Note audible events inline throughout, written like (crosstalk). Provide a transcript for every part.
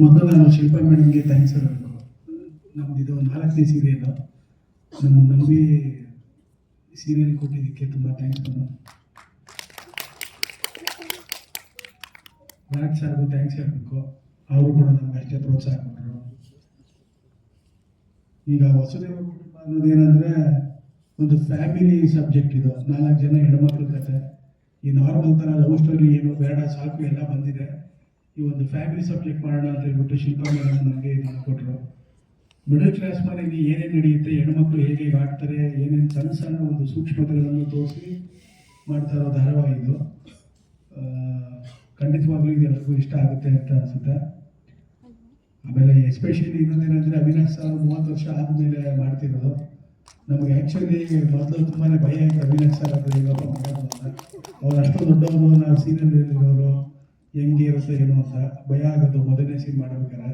ಮೊದಲು ನಾನು ಶಿಲ್ಪಾ ಮೇಡಮ್ಗೆ ಥ್ಯಾಂಕ್ಸ್ ಹೇಳಬೇಕು ನಮ್ದು ಇದು ನಾಲ್ಕನೇ ಸೀರಿಯಲ್ ನಮ್ಮ ನಂಬಿ ಸೀರಿಯಲ್ ಕೊಟ್ಟಿದ್ದಕ್ಕೆ ತುಂಬ ಥ್ಯಾಂಕ್ಸ್ ಮೇಡಮ್ ರಾಜ್ ಸರ್ಗೂ ಥ್ಯಾಂಕ್ಸ್ ಹೇಳಬೇಕು. ಅವರು ಕೂಡ ನಮ್ಗೆ ಅಷ್ಟೇ ಪ್ರೋತ್ಸಾಹ ಕೊಟ್ಟರು ಈಗ ವಸುದೇವ ಕುಟುಂಬ ಅನ್ನೋದೇನಂದರೆ ಒಂದು ಫ್ಯಾಮಿಲಿ ಸಬ್ಜೆಕ್ಟ್ ಇದು. ನಾಲ್ಕು ಜನ ಹೆಣ್ಮಕ್ಳ ಕತೆ. ಈ ನಾರ್ಮಲ್ ಥರ ಲವ್ ಸ್ಟೋರಿ ಏನು ಬೇಡ, ಸಾಕು, ಎಲ್ಲ ಬಂದಿದೆ. ಈ ಒಂದು ಫ್ಯಾಮಿಲಿ ಸಬ್ಜೆಕ್ಟ್ ಮಾಡೋಣ ಅಂತ ಹೇಳ್ಬಿಟ್ಟು ಶಿಲ್ಪಾ ಮೇಡಮ್ ನನಗೆ ಇದನ್ನು ಕೊಟ್ಟರು ಮಿಡಲ್ ಕ್ಲಾಸ್ ಮನೆಯಲ್ಲಿ ಏನೇನು ನಡೆಯುತ್ತೆ, ಹೆಣ್ಮಕ್ಳು ಹೇಗೆ ಹೇಗೆ ಆಡ್ತಾರೆ ಏನೇನು ಸಣ್ಣ ಸಣ್ಣ ಒಂದು ಸೂಕ್ಷ್ಮತೆಗಳನ್ನು ತೋರಿಸಿ ಮಾಡ್ತಾ ಇರೋ ಧಾರಾವಾಹಿ ಇದು. ಖಂಡಿತವಾಗ್ಲೂ ಎಲ್ಲರಿಗೂ ಇಷ್ಟ ಆಗುತ್ತೆ ಅಂತ ಅನಿಸುತ್ತೆ. ಆಮೇಲೆ ಎಸ್ಪೆಷಲಿ ಇನ್ನೊಂದೇನಂದ್ರೆ ಅವಿನಾಶ್ ಸರ್ ಮೂವತ್ತು ವರ್ಷ ಆದಮೇಲೆ ಮಾಡ್ತಿರೋದು. ನಮಗೆ ಆ್ಯಕ್ಚುಲಿ ಮೊದಲು ತುಂಬಾ ಭಯ ಆಯಿತು ಅವಿನಾಶ್ ಸರ್ ಅವರು ಅವ್ರು ಅಷ್ಟು ದೊಡ್ಡವರು, ನಾವು ಸೀನಿಯರ್ ಇರೋರು ಹೆಂಗೆ ಇರುತ್ತೆ ಏನೋ ಅಂತ ಭಯ ಆಗುತ್ತೆ, ಮೊದಲನೇ ಸೀನ್ ಮಾಡ್ಬೇಕಾದ್ರೆ.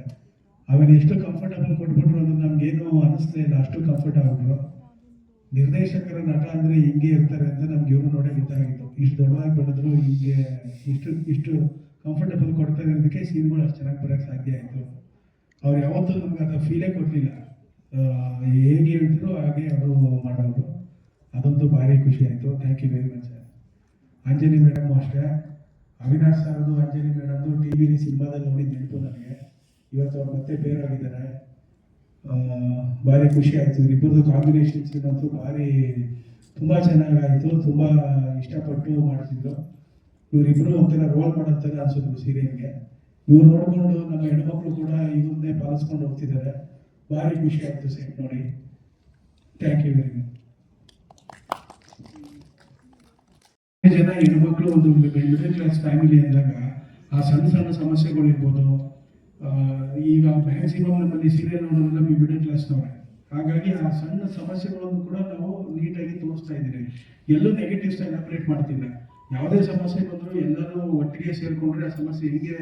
ಆಮೇಲೆ ಎಷ್ಟು ಕಂಫರ್ಟಬಲ್ ಕೊಟ್ಬಿಟ್ರು ಅಂದ್ರೆ ನಮ್ಗೇನು ಅನಿಸ್ತಾ ಇಲ್ಲ, ಅಷ್ಟು ಕಂಫರ್ಟ್ ಆಗ್ಬಿಟ್ರು ನಿರ್ದೇಶಕರ ನಟ ಅಂದ್ರೆ ಹಿಂಗೆ ಇರ್ತಾರೆ ಅಂತ ನಮ್ಗೆ ಇವರು ನೋಡೇ ಗೊತ್ತಾಗಿತ್ತು. ಇಷ್ಟು ದೊಡ್ಡದಾಗಿ ಬೆಳೆದ್ರು ಹಿಂಗೆ ಇಷ್ಟು ಇಷ್ಟು ಕಂಫರ್ಟಬಲ್ ಕೊಡ್ತಾರೆ ಅನ್ನೋದಕ್ಕೆ ಸೀನ್ಗಳು ಅಷ್ಟು ಚೆನ್ನಾಗಿ ಬರೋಕ್ಕೆ ಸಾಧ್ಯ ಆಯಿತು. ಅವ್ರು ಯಾವತ್ತೂ ನಮ್ಗೆ ಅದು ಫೀಲೇ ಕೊಟ್ಟಿಲ್ಲ. ಹೇಗೆ ಹೇಳ್ತಿರೋ ಹಾಗೆ ಅವರು ಮಾಡೋರು ಅದಂತೂ ಭಾರಿ ಖುಷಿ ಆಯಿತು. Thank you very much Anjali madam ಅಷ್ಟೇ. ಅವಿನಾಶ್ ಸರ್ದು, ಅಂಜಲಿ ಮೇಡಮ್ದು ಟಿ ವಿಲಿ ಸಿನಿಮಾದಲ್ಲಿ ನೋಡಿ ನೆನಪು ನನಗೆ. ಇವತ್ತು ಅವ್ರು ಮತ್ತೆ ಬೇರಾಗಿದ್ದಾರೆ. ಭಾರಿ ಖುಷಿ ಆಯಿತು. ಇಬ್ಬರದು ಕಾಂಬಿನೇಷನ್ ಅಂತೂ ಭಾರಿ, ತುಂಬ ಚೆನ್ನಾಗಾಯಿತು. ತುಂಬ ಇಷ್ಟಪಟ್ಟು ಮಾಡ್ತಿದ್ರು. ಇವರಿಬ್ಬರು ಒಂಥರ ರೋಲ್ ಮಾಡೋ ಥರ ಅನ್ಸಿದ್ರು ಸೀರಿಯಲ್ಗೆ ಇವ್ರು ನೋಡಿಕೊಂಡು ನಮ್ಮ ಹೆಣ್ಮಕ್ಳು ಕೂಡ ಇವ್ರನ್ನೇ ಪಾಲಿಸ್ಕೊಂಡು ಹೋಗ್ತಿದ್ದಾರೆ. ಭಾರಿ ಖುಷಿ ಆಯಿತು ಸೆಟ್ ನೋಡಿ. ಥ್ಯಾಂಕ್ ಯು ವೆರಿ ಮಚ್ ಜನ ಹೆಣ್ಮಕ್ಳು ಒಂದು ಮಿಡಲ್ ಕ್ಲಾಸ್ ಫ್ಯಾಮಿಲಿ ಅಂದಾಗ ಆ ಸಣ್ಣ ಸಣ್ಣ ಸಮಸ್ಯೆಗಳಿರ್ಬೋದು ಈಗ ಮ್ಯಾಕ್ಸಿಮಮ್ ನಮ್ಮಲ್ಲಿ ಸೀರಿಯಲ್ ನೋಡೋದು ನಮಗೆ ಮಿಡಲ್ ಹಾಗಾಗಿ ಆ ಸಣ್ಣ ಸಮಸ್ಯೆಗಳನ್ನು ಕೂಡ ನಾವು ನೀಟಾಗಿ ತೋರಿಸ್ತಾ ಇದ್ದೀವಿ. ಎಲ್ಲೂ ನೆಗೆಟಿವ್ಸ್ ಎಲಾಬ್ರೇಟ್ ಮಾಡ್ತಿಲ್ಲ. ಯಾವುದೇ ಸಮಸ್ಯೆ ಬಂದರೂ ಎಲ್ಲರೂ ಒಟ್ಟಿಗೆ ಸೇರಿಕೊಂಡ್ರೆ ಆ ಸಮಸ್ಯೆ ಹೇಗೆ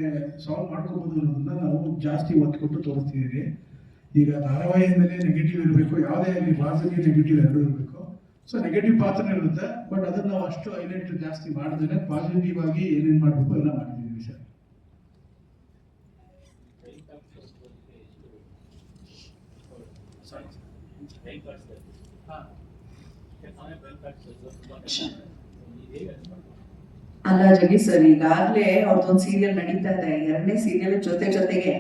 ಸಾಲ್ವ್ ಮಾಡ್ಕೋಬೋದು ಅನ್ನೋದನ್ನ ನಾವು ಜಾಸ್ತಿ ಒತ್ತು ಕೊಟ್ಟು ತೋರಿಸ್ತಿದ್ದೀವಿ. ಈಗ ಧಾರಾವಾಹಿಯ ಮೇಲೆ ನೆಗೆಟಿವ್ ಇರಬೇಕು, ಯಾವುದೇ ಆಗಲಿ ಪಾಸಿಟಿವ್ ನೆಗೆಟಿವ್ ಎರಡೂ ಇರಬೇಕು. ಸೊ ನೆಗೆಟಿವ್ ಪಾತ್ರ ಇರುತ್ತೆ. ಬಟ್ ಅದನ್ನ ನಾವು ಅಷ್ಟು ಹೈಲೈಟ್ ಜಾಸ್ತಿ ಮಾಡಿದ್ರೆ ಪಾಸಿಟಿವ್ ಆಗಿ ಏನೇನು ಮಾಡಬೇಕು ಎಲ್ಲ ಮಾಡಿದ್ದೀವಿ ಸರ್ ಅಲ್ಲ ಜಗಿ ಸರ್, ಈಗಾಗ್ಲೇ ಅವ್ರದ್ದೊಂದು ಸೀರಿಯಲ್ ನಡೀತಾ ಇದೆ. ಎರಡನೇ ಸೀರಿಯಲ್ ಜೊತೆ ಜೊತೆಗೆ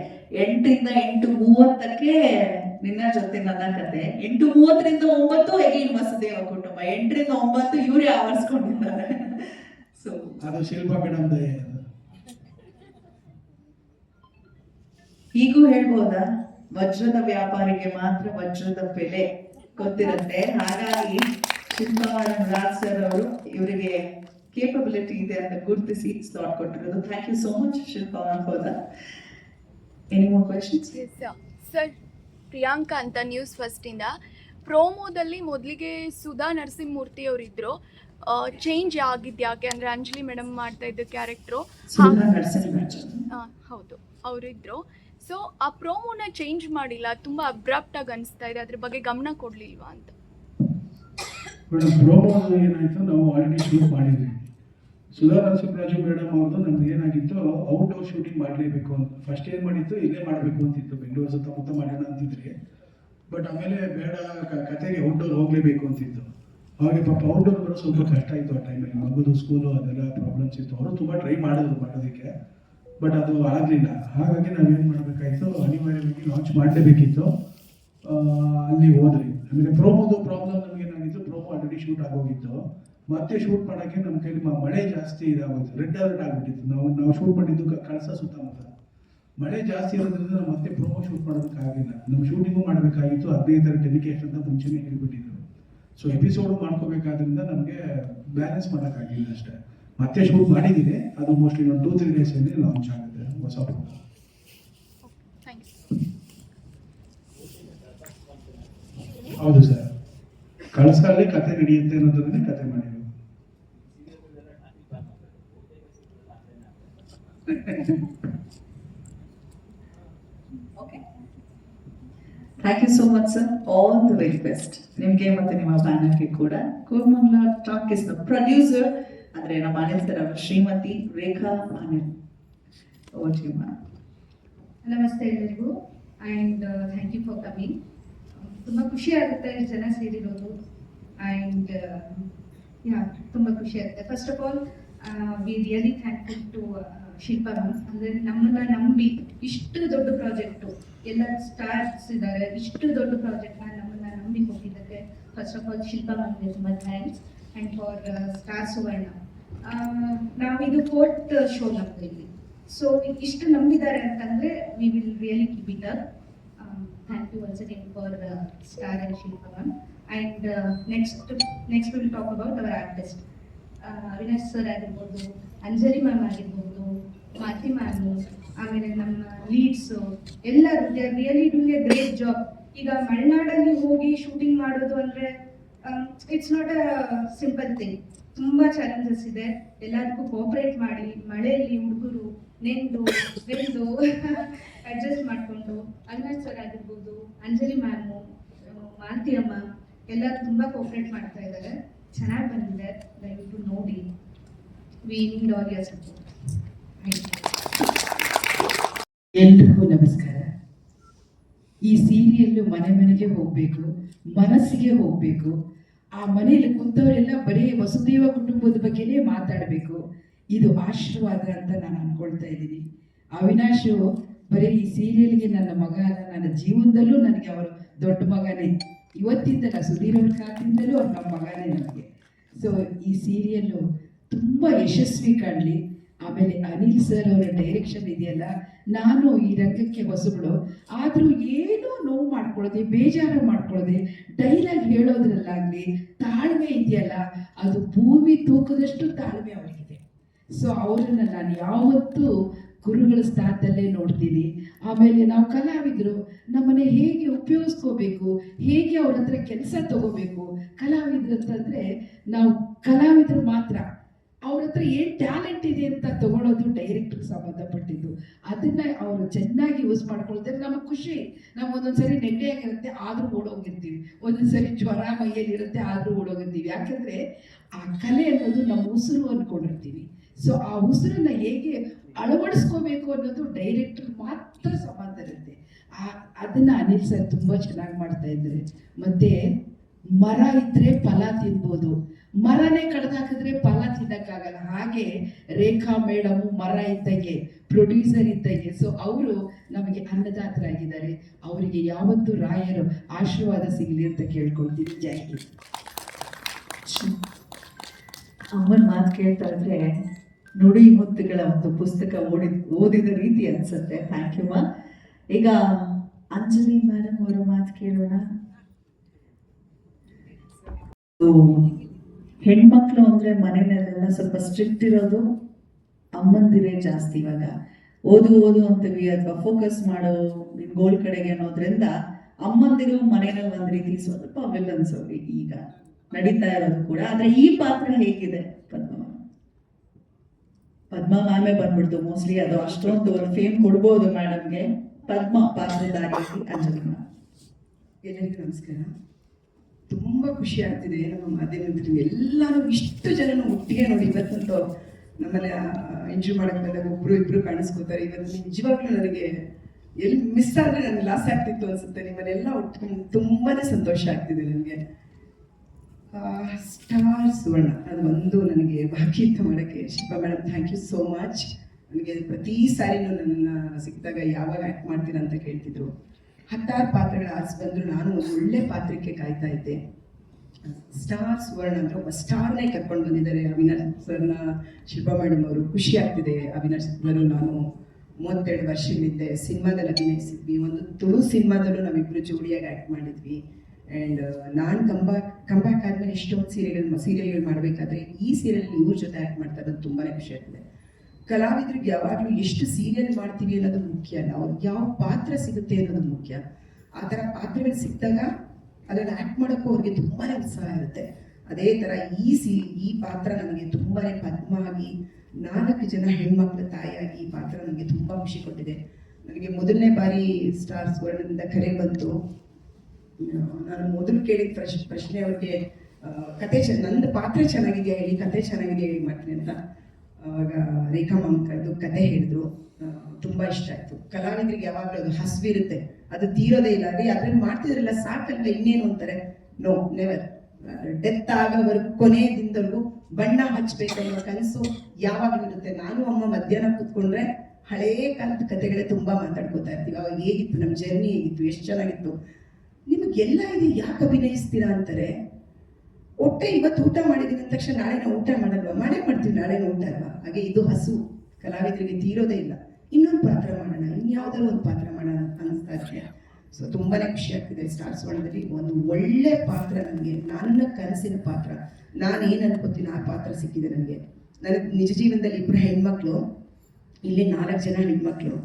ಎಂಟರಿಂದ ಎಂಟು ಮೂವತ್ತಕ್ಕೆ ನಿನ್ನ ಜೊತೆ ನನ್ನ ಕತೆ. ಎಂಟು ಮೂವತ್ತರಿಂದ ಒಂಬತ್ತು ಎಗೇನ್ ವಸುದೇವ ಕುಟುಂಬ? ಎಂಟರಿಂದ ಒಂಬತ್ತು ಇವರೇ ಆವರಿಸ್ಕೊಂಡಿದ್ದಾರೆ. ಸೊ ಅದು ಶಿಲ್ಪಾ ಮೇಡಮ್. ಹೀಗೂ ಹೇಳ್ಬೋದಾ? ವಜ್ರದ ವ್ಯಾಪಾರಿಗೆ ಮಾತ್ರ ವಜ್ರದ ಬೆಲೆ ಗೊತ್ತಿರುತ್ತೆ. ಹಾಗಾಗಿ ಶಿಲ್ಪವಾರನ್ ರಾಜ್ ಸರ್ ಅವರು ಇವರಿಗೆ ಕೇಪಬಿಲಿಟಿ ಇದೆ ಅಂತ ಗುರುತಿಸಿ ಸ್ಲಾಟ್ ಕೊಟ್ಟಿರೋದು. Thank you so much Shilpa for that any more questions sir Priyanka ಅಂತ ನ್ಯೂಸ್ ಫಸ್ಟಿಂದ ಪ್ರೋಮೋದಲ್ಲಿ ಮೊದಲಿಗೆ ಸುಧಾ ನರಸಿಂಹಮೂರ್ತಿ ಅವರಿದ್ರು. ಚೇಂಜ್ ಆಗಿದ್ದು ಯಾಕೆ? ಅಂದರೆ ಅಂಜಲಿ ಮೇಡಮ್ ಮಾಡ್ತಾ ಇದ್ದ ಕ್ಯಾರೆಕ್ಟ್ರು ನರಸಿಂಹರಾಜ್ ಹೌದು. ಅವರಿದ್ರು. ಸೊ ಆ ಪ್ರೋಮೋನ ಚೇಂಜ್ ಮಾಡಿಲ್ಲ. ತುಂಬ ಅಬ್ರಾಪ್ಟ್ ಆಗಿ ಅನಿಸ್ತಾ ಇದೆ. ಅದ್ರ ಬಗ್ಗೆ ಗಮನ ಕೊಡ್ಲಿಲ್ವಾ ಅಂತ. ಮೇಡಮ್ ಪ್ರೋಮೋ ಏನಾಯ್ತು? ನಾವು ಆಲ್ರೆಡಿ ಶೂಟ್ ಮಾಡಿದ್ವಿ. ಸುಧಾ ನರಸಿಂಹರಾಜು ಮೇಡಮ್ ಅವ್ರದ್ದು ನಮ್ಗೆ ಏನಾಗಿತ್ತು ಔಟ್ಡೋರ್ ಶೂಟಿಂಗ್ ಮಾಡಲೇಬೇಕು ಅಂತ. ಫಸ್ಟ್ ಏನು ಮಾಡಿತ್ತು, ಇಲ್ಲೇ ಮಾಡಬೇಕು ಅಂತಿತ್ತು. ಬೆಂಗಳೂರು ಸುತ್ತಮುತ್ತ ಮಾಡೋಣ ಅಂತಿದ್ರಿ. ಬಟ್ ಆಮೇಲೆ ಬೇಡ ಕತೆಗೆ ಔಟ್ಡೋರ್ ಹೋಗಲೇಬೇಕು ಅಂತಿತ್ತು. ಹಾಗೆ ಪಾಪ ಔಟ್ಡೋರ್ ಬರೋ ಸ್ವಲ್ಪ ಕಷ್ಟ ಆಯಿತು ಆ ಟೈಮಲ್ಲಿ ಮಗುದು ಸ್ಕೂಲು ಅದೆಲ್ಲ ಪ್ರಾಬ್ಲಮ್ಸ್ ಇತ್ತು. ಅವರು ತುಂಬ ಟ್ರೈ ಮಾಡಿದ್ರು ಮಾಡೋದಕ್ಕೆ ಬಟ್ ಅದು ಆಗಲಿಲ್ಲ. ಹಾಗಾಗಿ ನಾವೇನು ಮಾಡಬೇಕಾಯಿತು, ಅನಿವಾರ್ಯವಾಗಿ ಲಾಂಚ್ ಮಾಡಲೇಬೇಕಿತ್ತು. ಅಲ್ಲಿ ಹೋದ್ರಿ ಆಮೇಲೆ ಪ್ರೋಮೋದು ಪ್ರಾಬ್ಲಮ್ ನಮ್ಗೆ ಏನಾಗಿತ್ತು ಪ್ರೋಮೋ ಆಲ್ರೆಡಿ ಶೂಟ್ ಆಗೋಗಿತ್ತು. ಮತ್ತೆ ಶೂಟ್ ಮಾಡೋಕ್ಕೆ ನಮ್ಮ ಕೈಲಿ ಮಳೆ ಜಾಸ್ತಿ ಇದಾಗುತ್ತೆ ರೆಡ್ ಅಲರ್ಟ್ ಆಗಿಬಿಟ್ಟಿತ್ತು. ನಾವು ನಾವು ಶೂಟ್ ಮಾಡಿದ್ದು ಕಳಸ ಸುತ್ತಮುತ್ತ. ಮಳೆ ಜಾಸ್ತಿ ಇರೋದ್ರಿಂದ ನಾವು ಮತ್ತೆ ಪ್ರೊಮೋ ಶೂಟ್ ಮಾಡೋದಕ್ಕಾಗಿಲ್ಲ ನಮ್ಮ ಶೂಟಿಂಗು ಮಾಡಬೇಕಾಗಿತ್ತು. ಹದಿನೈದು ತಾರೀಕು ಡೆಲಿಕೇಶನ್ ಅಂತ ಮುಂಚೆನೇ ಹೇಳ್ಬಿಟ್ಟಿದ್ರು. ಸೊ ಎಪಿಸೋಡು ಮಾಡ್ಕೋಬೇಕಾದ್ರಿಂದ ನಮಗೆ ಬ್ಯಾಲೆನ್ಸ್ ಮಾಡೋಕ್ಕಾಗಿಲ್ಲ ಅಷ್ಟೇ. ಮತ್ತೆ ಶೂಟ್ ಮಾಡಿದ್ದೀನಿ. ಅದು ಮೋಸ್ಟ್ಲಿ ಒಂದು ಟೂ ತ್ರೀ ಡೇಸಲ್ಲಿ ಲಾಂಚ್ ಆಗುತ್ತೆ. ಹೊಸ ಹೌದು ಸರ್. ಕಳಸಲ್ಲಿ ಕತೆ ನಡೆಯುತ್ತೆ ಅನ್ನೋದನ್ನೇ ಕತೆ ಮಾಡಿರೋದು. Okay thank you so much sir all the very best ನಿಮಗೆ ಮತ್ತೆ ನಿಮ್ಮ ಬ್ಯಾನರ್ಗೆ ಕೂಡ Koramangala talk is the producer ಅಂದ್ರೆ ನಮ್ಮ ಅನಿಲ್ ಸರ್ ಅವರ Shrimati Rekha Anil. Over to you ma'am ನಮಸ್ತೆ ಎಲ್ಲರಿಗೂ. And thank you for coming ತುಂಬ ಖುಷಿ ಆಗುತ್ತೆ ಇಷ್ಟ್ ಜನ ಸೇರಿರೋದು. ಆ್ಯಂಡ್ ಯಾ ತುಂಬ ಖುಷಿ ಆಗುತ್ತೆ. First of all we really thankful to Shilpa ಅಂದ್ರೆ ನಮ್ಮನ್ನ ನಂಬಿ ಇಷ್ಟು ದೊಡ್ಡ ಪ್ರಾಜೆಕ್ಟ್ ಎಲ್ಲ ಸ್ಟಾರ್ಸ್ ಇದ್ದಾರೆ. ಇಷ್ಟು ದೊಡ್ಡ ಪ್ರಾಜೆಕ್ಟ್ನ ನಮ್ಮನ್ನ ನಂಬಿ ಕೊಟ್ಟಿದ್ದಕ್ಕೆ ಫಸ್ಟ್ ಆಫ್ ಆಲ್ ಶಿಲ್ಪಾ ಮ್ಯಾಮ್ಗೆ ತುಂಬಾ thanks and for star Suvarna. ನಾವಿದು fourth show ನಮ್ದು ಇಲ್ಲಿ. ಸೊ ಇಷ್ಟು ನಂಬಿದ್ದಾರೆ ಅಂತಂದ್ರೆ we will really keep it up thank you once again for star and Shilpa ma'am. And next next will talk about our artist Avinash sir ಆಗಿರ್ಬೋದು, Anjali ma'am ಆಗಿರ್ಬೋದು ಮಾತಿ ma'am ಆಮೇಲೆ ನಮ್ಮ ಲೀಡ್ಸು ಎಲ್ಲರೂ they are really doing a great job ಈಗ ಮಲೆನಾಡಲ್ಲಿ ಹೋಗಿ shooting ಮಾಡೋದು ಅಂದರೆ it's not a simple thing ತುಂಬ ಚಾಲೆಂಜಸ್ ಇದೆ. ಎಲ್ಲದಕ್ಕೂ ಕೋಆಪ್ರೇಟ್ ಮಾಡಿ, ಮಳೆಯಲ್ಲಿ ಹುಡುಗರು ನೆಂದು ಬೆಂದು ಅಡ್ಜಸ್ಟ್ (laughs) ಮಾಡಿಕೊಂಡು ಅವಿನಾಶ್ ಸರ್ ಆಗಿರ್ಬೋದು, ಅಂಜಲಿ ಮ್ಯಾಮು ಮಾಲತಿ ಅಮ್ಮ, ಎಲ್ಲರೂ ತುಂಬ ಕೋಆಪ್ರೇಟ್ ಮಾಡ್ತಾ ಇದ್ದಾರೆ. ಚೆನ್ನಾಗಿ ಬಂದಿದೆ. ದಯವಿಟ್ಟು ನೋಡಿ. ವಿ ನೀಡ್ ಯರ್ ಸಪೋರ್ಟ್ ಎಲ್ರಿಗೂ ನಮಸ್ಕಾರ. ಈ ಸೀರಿಯಲ್ಲು ಮನೆ ಮನೆಗೆ ಹೋಗಬೇಕು, ಮನಸ್ಸಿಗೆ ಹೋಗಬೇಕು. ಆ ಮನೆಯಲ್ಲಿ ಕುಂತವರೆಲ್ಲ ಬರೀ ವಸುದೇವ ಕುಟುಂಬದ ಬಗ್ಗೆನೇ ಮಾತಾಡಬೇಕು. ಇದು ಆಶೀರ್ವಾದ ಅಂತ ನಾನು ಅನ್ಕೊಳ್ತಾ ಇದ್ದೀನಿ. ಅವಿನಾಶು, ಬರೀ ಈ ಸೀರಿಯಲ್ಗೆ ನನ್ನ ಮಗ ಅಲ್ಲ, ನನ್ನ ಜೀವನದಲ್ಲೂ ನನಗೆ ಅವರು ದೊಡ್ಡ ಮಗನೇ. ಇವತ್ತಿನಿಂದ ಸುಧೀರ್ ಅವ್ರ ಕಾಲದಿಂದಲೂ ಅವ್ರು ನಮ್ಮ ಮಗನೇ ನನಗೆ ಸೊ ಈ ಸೀರಿಯಲ್ಲು ತುಂಬ ಯಶಸ್ವಿ ಕಾಣಲಿ. ಆಮೇಲೆ ಅನಿಲ್ ಸರ್ ಅವರ ಡೈರೆಕ್ಷನ್ ಇದೆಯಲ್ಲ, ನಾನು ಈ ರಂಗಕ್ಕೆ ಹೊಸಬಳು. ಆದರೂ ಏನೂ ನೋವು ಮಾಡ್ಕೊಳ್ಳೋದೆ, ಬೇಜಾರು ಮಾಡ್ಕೊಳ್ಳೋದೆ ಡೈಲಾಗ್ ಹೇಳೋದ್ರಲ್ಲಾಗಲಿ ತಾಳ್ಮೆ ಇದೆಯಲ್ಲ, ಅದು ಭೂಮಿ ತೂಕದಷ್ಟು ತಾಳ್ಮೆ ಅವರಿಗಿದೆ. ಸೊ ಅವರನ್ನು ನಾನು ಯಾವತ್ತೂ ಗುರುಗಳ ಸ್ಥಾನದಲ್ಲೇ ನೋಡ್ತೀನಿ. ಆಮೇಲೆ ನಾವು ಕಲಾವಿದರು, ನಮ್ಮನೆ ಹೇಗೆ ಉಪಯೋಗಿಸ್ಕೋಬೇಕು, ಹೇಗೆ ಅವ್ರ ಹತ್ರ ಕೆಲಸ ತಗೋಬೇಕು, ಕಲಾವಿದ್ರು ಅಂತಂದರೆ ನಾವು ಕಲಾವಿದರು ಮಾತ್ರ. ಅವ್ರ ಹತ್ರ ಏನು ಟ್ಯಾಲೆಂಟ್ ಇದೆ ಅಂತ ತಗೊಳ್ಳೋದು ಡೈರೆಕ್ಟ್ರಿಗೆ ಸಂಬಂಧಪಟ್ಟಿದ್ದು. ಅದನ್ನ ಅವರು ಚೆನ್ನಾಗಿ ಯೂಸ್ ಮಾಡ್ಕೊಳ್ತಾರೆ. ನಮಗೆ ಖುಷಿ. ನಾವು ಒಂದೊಂದ್ಸರಿ ನೆಗಡಿಯಾಗಿರುತ್ತೆ ಆದರೂ ಓಡೋಗಿರ್ತೀವಿ. ಒಂದೊಂದ್ಸರಿ ಜ್ವರ ಮೈಯಲ್ಲಿ ಇರುತ್ತೆ ಆದರೂ ಓಡೋಗಿರ್ತೀವಿ. ಯಾಕಂದ್ರೆ ಆ ಕಲೆ ಅನ್ನೋದು ನಮ್ಮ ಉಸಿರು ಅನ್ಕೊಂಡಿರ್ತೀವಿ. ಸೊ ಆ ಉಸಿರನ್ನ ಹೇಗೆ ಅಳವಡಿಸ್ಕೋಬೇಕು ಅನ್ನೋದು ಡೈರೆಕ್ಟರ್ ಮಾತ್ರ ಸಂಬಂಧ ಇರುತ್ತೆ. ಆ, ಅದನ್ನ ಅನಿಲ್ ಸರ್ ತುಂಬಾ ಚೆನ್ನಾಗಿ ಮಾಡ್ತಾ ಇದ್ದಾರೆ. ಮತ್ತೆ ಮರ ಇದ್ರೆ ಫಲ ತಿನ್ಬೋದು. ಮರನೇ ಕಡ್ದಾಕಿದ್ರೆ ಫಲ ತಿನ್ನಕ್ಕಾಗಲ್ಲ. ಹಾಗೆ ರೇಖಾ ಮೇಡಮು ಮರ ಇದ್ದಂಗೆ ಪ್ರೊಡ್ಯೂಸರ್ ಇದ್ದಂಗೆ ಸೊ ಅವರು ನಮಗೆ ಅನ್ನದಾತರಾಗಿದ್ದಾರೆ. ಅವರಿಗೆ ಯಾವತ್ತೂ ರಾಯರು ಆಶೀರ್ವಾದ ಸಿಗಲಿ ಅಂತ ಕೇಳ್ಕೊಳ್ತೀನಿ. ಜೈ ಅಮ್ಮನ ಮಾತು ಕೇಳ್ತಾ ಇದ್ರೆ ನುಡಿ ಮುತ್ತುಗಳ ಒಂದು ಪುಸ್ತಕ ಓಡಿದ ಓದಿದ ರೀತಿ ಅನ್ಸುತ್ತೆ. ಥ್ಯಾಂಕ್ ಯು ಮಾ ಈಗ ಅಂಜಲಿ ಮೇಡಮ್ ಅವರ ಮಾತು ಕೇಳೋಣ. ಹೆಣ್ಮಕ್ಳು ಅಂದ್ರೆ ಮನೆಯಲ್ಲೆಲ್ಲ ಸ್ವಲ್ಪ ಸ್ಟ್ರಿಕ್ಟ್ ಇರೋದು ಅಮ್ಮಂದಿರೇ ಜಾಸ್ತಿ ಇವಾಗ. ಓದು ಓದು ಅಂತೀವಿ ಅಥವಾ ಫೋಕಸ್ ಮಾಡೋ ಗೋಲ್ ಕಡೆಗೆ ಅನ್ನೋದ್ರಿಂದ ಅಮ್ಮಂದಿರು ಮನೆಯಲ್ಲಿ ಒಂದ್ ರೀತಿ ಸ್ವಲ್ಪ ವಿಲನ್ಸ್ ಅವ್ರಿ ಈಗ ನಡೀತಾ ಇರೋದು ಕೂಡ. ಆದ್ರೆ ಈ ಪಾತ್ರ ಹೇಗಿದೆ ಪದ್ಮ? ಪದ್ಮ ಮ್ಯಾಮೇ ಬಂದ್ಬಿಡ್ತು ಮೋಸ್ಟ್ಲಿ ಅದು ಅಷ್ಟೊಂದು ಫೇಮ್ ಕೊಡ್ಬೋದು ಮೇಡಮ್ಗೆ ಪದ್ಮ ಪಾತ್ರದಾಗಿ ಅಂಜಲಿ ಎಲ್ಲರಿಗೂ ನಮಸ್ಕಾರ? ತುಂಬ ಖುಷಿ ಆಗ್ತಿದೆ ನಮ್ಮ ಮಾಧ್ಯಮದಲ್ಲಿ ಎಲ್ಲರೂ ಇಷ್ಟು ಜನನು ಒಟ್ಟಿಗೆ ನೋಡಿ ಇವತ್ತಂತೂ ನಮ್ಮಲ್ಲಿ ಎಂಜಾಯ್ ಮಾಡಕ್ಕೆ ಬಂದಾಗ ಒಬ್ರು ಇಬ್ರು ಕಾಣಿಸ್ಕೋತಾರೆ. ಇವತ್ತು ನಿಜವಾಗ್ಲೂ ನನಗೆ ಎಲ್ಲಿ ಮಿಸ್ ಆದರೆ ನನಗೆ ಲಾಸ್ ಆಗ್ತಿತ್ತು ಅನ್ಸುತ್ತೆ. ನಿಮ್ಮನ್ನೆಲ್ಲ ಒಟ್ಟಿಗೆ ತುಂಬಾನೇ ಸಂತೋಷ ಆಗ್ತಿದೆ ನನಗೆ. ಸ್ಟಾರ್ ಸುವರ್ಣ, ಅದು ಒಂದು ನನಗೆ ಇತ್ತು ಮಾಡೋಕ್ಕೆ Shilpa madam thank you so much ನನಗೆ ಪ್ರತಿ ಸಾರಿನೂ ನನ್ನ ಸಿಕ್ಕಿದಾಗ ಯಾವಾಗ ಆ್ಯಕ್ಟ್ ಮಾಡ್ತೀರಾ ಅಂತ ಕೇಳ್ತಿದ್ರು. ಹತ್ತಾರು ಪಾತ್ರಗಳ ಆಸೆ ಬಂದ್ರು ನಾನು ಒಂದು ಒಳ್ಳೆ ಪಾತ್ರಕ್ಕೆ ಕಾಯ್ತಾ ಇದ್ದೆ. ಸ್ಟಾರ್ ಸುವರ್ಣ ಅಂದ್ರೆ ಒಬ್ಬ ಸ್ಟಾರ್ನೇ ಕರ್ಕೊಂಡು ಬಂದಿದ್ದಾರೆ ಅವಿನಾಶ್ ಸರ್ನ ಶಿಲ್ಪಾ ಮೇಡಮ್ ಅವರು. ಖುಷಿ ಆಗ್ತಿದೆ ಅವಿನಾಶ್ ಸರ್ ನಾನು ಮೂವತ್ತೆರಡು ವರ್ಷಗಳಿದ್ದೆ ಸಿನಿಮಾದಲ್ಲಿ ಅಭಿನಯಿಸಿದ್ವಿ. ಒಂದು ತುಳು ಸಿನಿಮಾದಲ್ಲೂ ನಾವಿಬ್ರು ಜೋಡಿಯಾಗಿ ಆ್ಯಕ್ಟ್ ಮಾಡಿದ್ವಿ. ಆ್ಯಂಡ್ ನಾನು ಕಂಬ್ಯಾಕ್ ಕಂಬ್ಯಾಕ್ ಆದಮೇಲೆ ಎಷ್ಟೊಂದು ಸೀರಿಯಲ್ ಸೀರಿಯಲ್ಗಳು ಮಾಡಬೇಕಾದ್ರೆ ಈ ಸೀರಿಯಲ್ ಇವ್ರ ಜೊತೆ ಆ್ಯಕ್ಟ್ ಮಾಡ್ತಾ ಇರೋದು ತುಂಬಾ ಖುಷಿ ಆಗ್ತದೆ. ಕಲಾವಿದರಿಗೆ ಯಾವಾಗಲೂ ಎಷ್ಟು ಸೀರಿಯಲ್ ಮಾಡ್ತೀವಿ ಅನ್ನೋದು ಮುಖ್ಯ ಅಲ್ಲ. ಅವ್ರಿಗೆ ಯಾವ ಪಾತ್ರ ಸಿಗುತ್ತೆ ಅನ್ನೋದು ಮುಖ್ಯ. ಆ ಥರ ಪಾತ್ರಗಳು ಸಿಕ್ಕಿದಾಗ ಅದನ್ನು ಆ್ಯಕ್ಟ್ ಮಾಡೋಕ್ಕೂ ಅವ್ರಿಗೆ ತುಂಬಾ ಉತ್ಸಾಹ ಇರುತ್ತೆ. ಅದೇ ಥರ ಈ ಸಿ, ಈ ಪಾತ್ರ ನನಗೆ ತುಂಬಾ ಪದ್ಮ ಆಗಿ ನಾಲ್ಕು ಜನ ಹೆಣ್ಮಕ್ಳ ತಾಯಿಯಾಗಿ ಈ ಪಾತ್ರ ನನಗೆ ತುಂಬ ಖುಷಿ ಕೊಟ್ಟಿದೆ. ನನಗೆ ಮೊದಲನೇ ಬಾರಿ ಸ್ಟಾರ್ಸ್ ವರ್ಲ್ಡ್ನಿಂದ ಕರೆ ಬಂತು. ನಾನು ಮೊದಲು ಕೇಳಿದ ಪ್ರಶ್ನೆ ಪ್ರಶ್ನೆ ಅವ್ರಿಗೆ ಕತೆ ಚ, ನಂದು ಪಾತ್ರ ಚೆನ್ನಾಗಿದೆ ಹೇಳಿ, ಕತೆ ಚೆನ್ನಾಗಿದೆಯಾ ಹೇಳಿ ಮಾಡ್ತೀನಿ ಅಂತ. ಆವಾಗ ರೇಖಾ ಮಾಮ್ ಕರೆದು ಕತೆ ಹೇಳಿದ್ರು. ತುಂಬ ಇಷ್ಟ ಆಯ್ತು. ಕಲಾವಿದರಿಗೆ ಯಾವಾಗಲೂ ಅದು ಹಸಿವಿರುತ್ತೆ ಅದು ತೀರೋದೇ ಇಲ್ಲ. ಅದೇ ಅದ್ರಲ್ಲಿ ಮಾಡ್ತಿದ್ರಲ್ಲ ಸಾಕಲ್ಲ ಇನ್ನೇನು ಅಂತಾರೆ? ನೋ ನೆವರ್ ಡೆತ್ ಆಗೋವರೆಗೂ ಕೊನೆ ದಿನದವರೆಗೂ ಬಣ್ಣ ಹಚ್ಚಬೇಕನ್ನೋ ಕನಸು ಯಾವಾಗಲೂ ಇರುತ್ತೆ? ನಾನು ಅಮ್ಮ ಮಧ್ಯಾಹ್ನ ಕೂತ್ಕೊಂಡ್ರೆ ಹಳೇ ಕಾಲದ ಕಥೆಗಳೇ ತುಂಬಾ ಮಾತಾಡ್ಕೋತಾ ಇರ್ತೀವಿ. ಅವಾಗ ಹೇಗಿತ್ತು? ನಮ್ಮ ಜರ್ನಿ ಹೇಗಿತ್ತು? ಎಷ್ಟು ಚೆನ್ನಾಗಿತ್ತು? ನಿಮಗೆಲ್ಲ ಇದೆ ಯಾಕೆ ಅಭಿನಯಿಸ್ತೀರಾ ಅಂತಾರೆ? ಒಟ್ಟೆ ಇವತ್ತು ಊಟ ಮಾಡಿದ್ದೀನಿ ತಕ್ಷಣ ನಾಳೆ ನಾವು ಊಟ ಮಾಡಲ್ವಾ? ಮಾಡೇ ಮಾಡ್ತೀವಿ ನಾಳೆ ಊಟ ಅಲ್ವಾ? ಹಾಗೆ ಇದು ಹಸು. ಕಲಾವಿದರಿಗೆ ತೀರೋದೇ ಇಲ್ಲ. ಇನ್ನೊಂದು ಪಾತ್ರ ಮಾಡೋಣ, ಇನ್ಯಾವುದಾದ್ರು ಒಂದು ಪಾತ್ರ ಮಾಡೋಣ ಅನ್ನಿಸ್ತಾ ಇದೆ. ಸೊ ತುಂಬಾನೇ ಖುಷಿ ಆಗ್ತಿದೆ ಸ್ಟಾರ್ಸ್ ಒಳದಲ್ಲಿ ಒಂದು ಒಳ್ಳೆ ಪಾತ್ರ ನನಗೆ, ನನ್ನ ಕನಸಿನ ಪಾತ್ರ. ನಾನು ಏನು ಅನ್ಕೋತೀನಿ ಆ ಪಾತ್ರ ಸಿಕ್ಕಿದೆ ನನಗೆ. ನನಗೆ ನಿಜ ಜೀವನದಲ್ಲಿ ಇಬ್ಬರು ಹೆಣ್ಮಕ್ಳು, ಇಲ್ಲಿ ನಾಲ್ಕು ಜನ ಹೆಣ್ಮಕ್ಳು.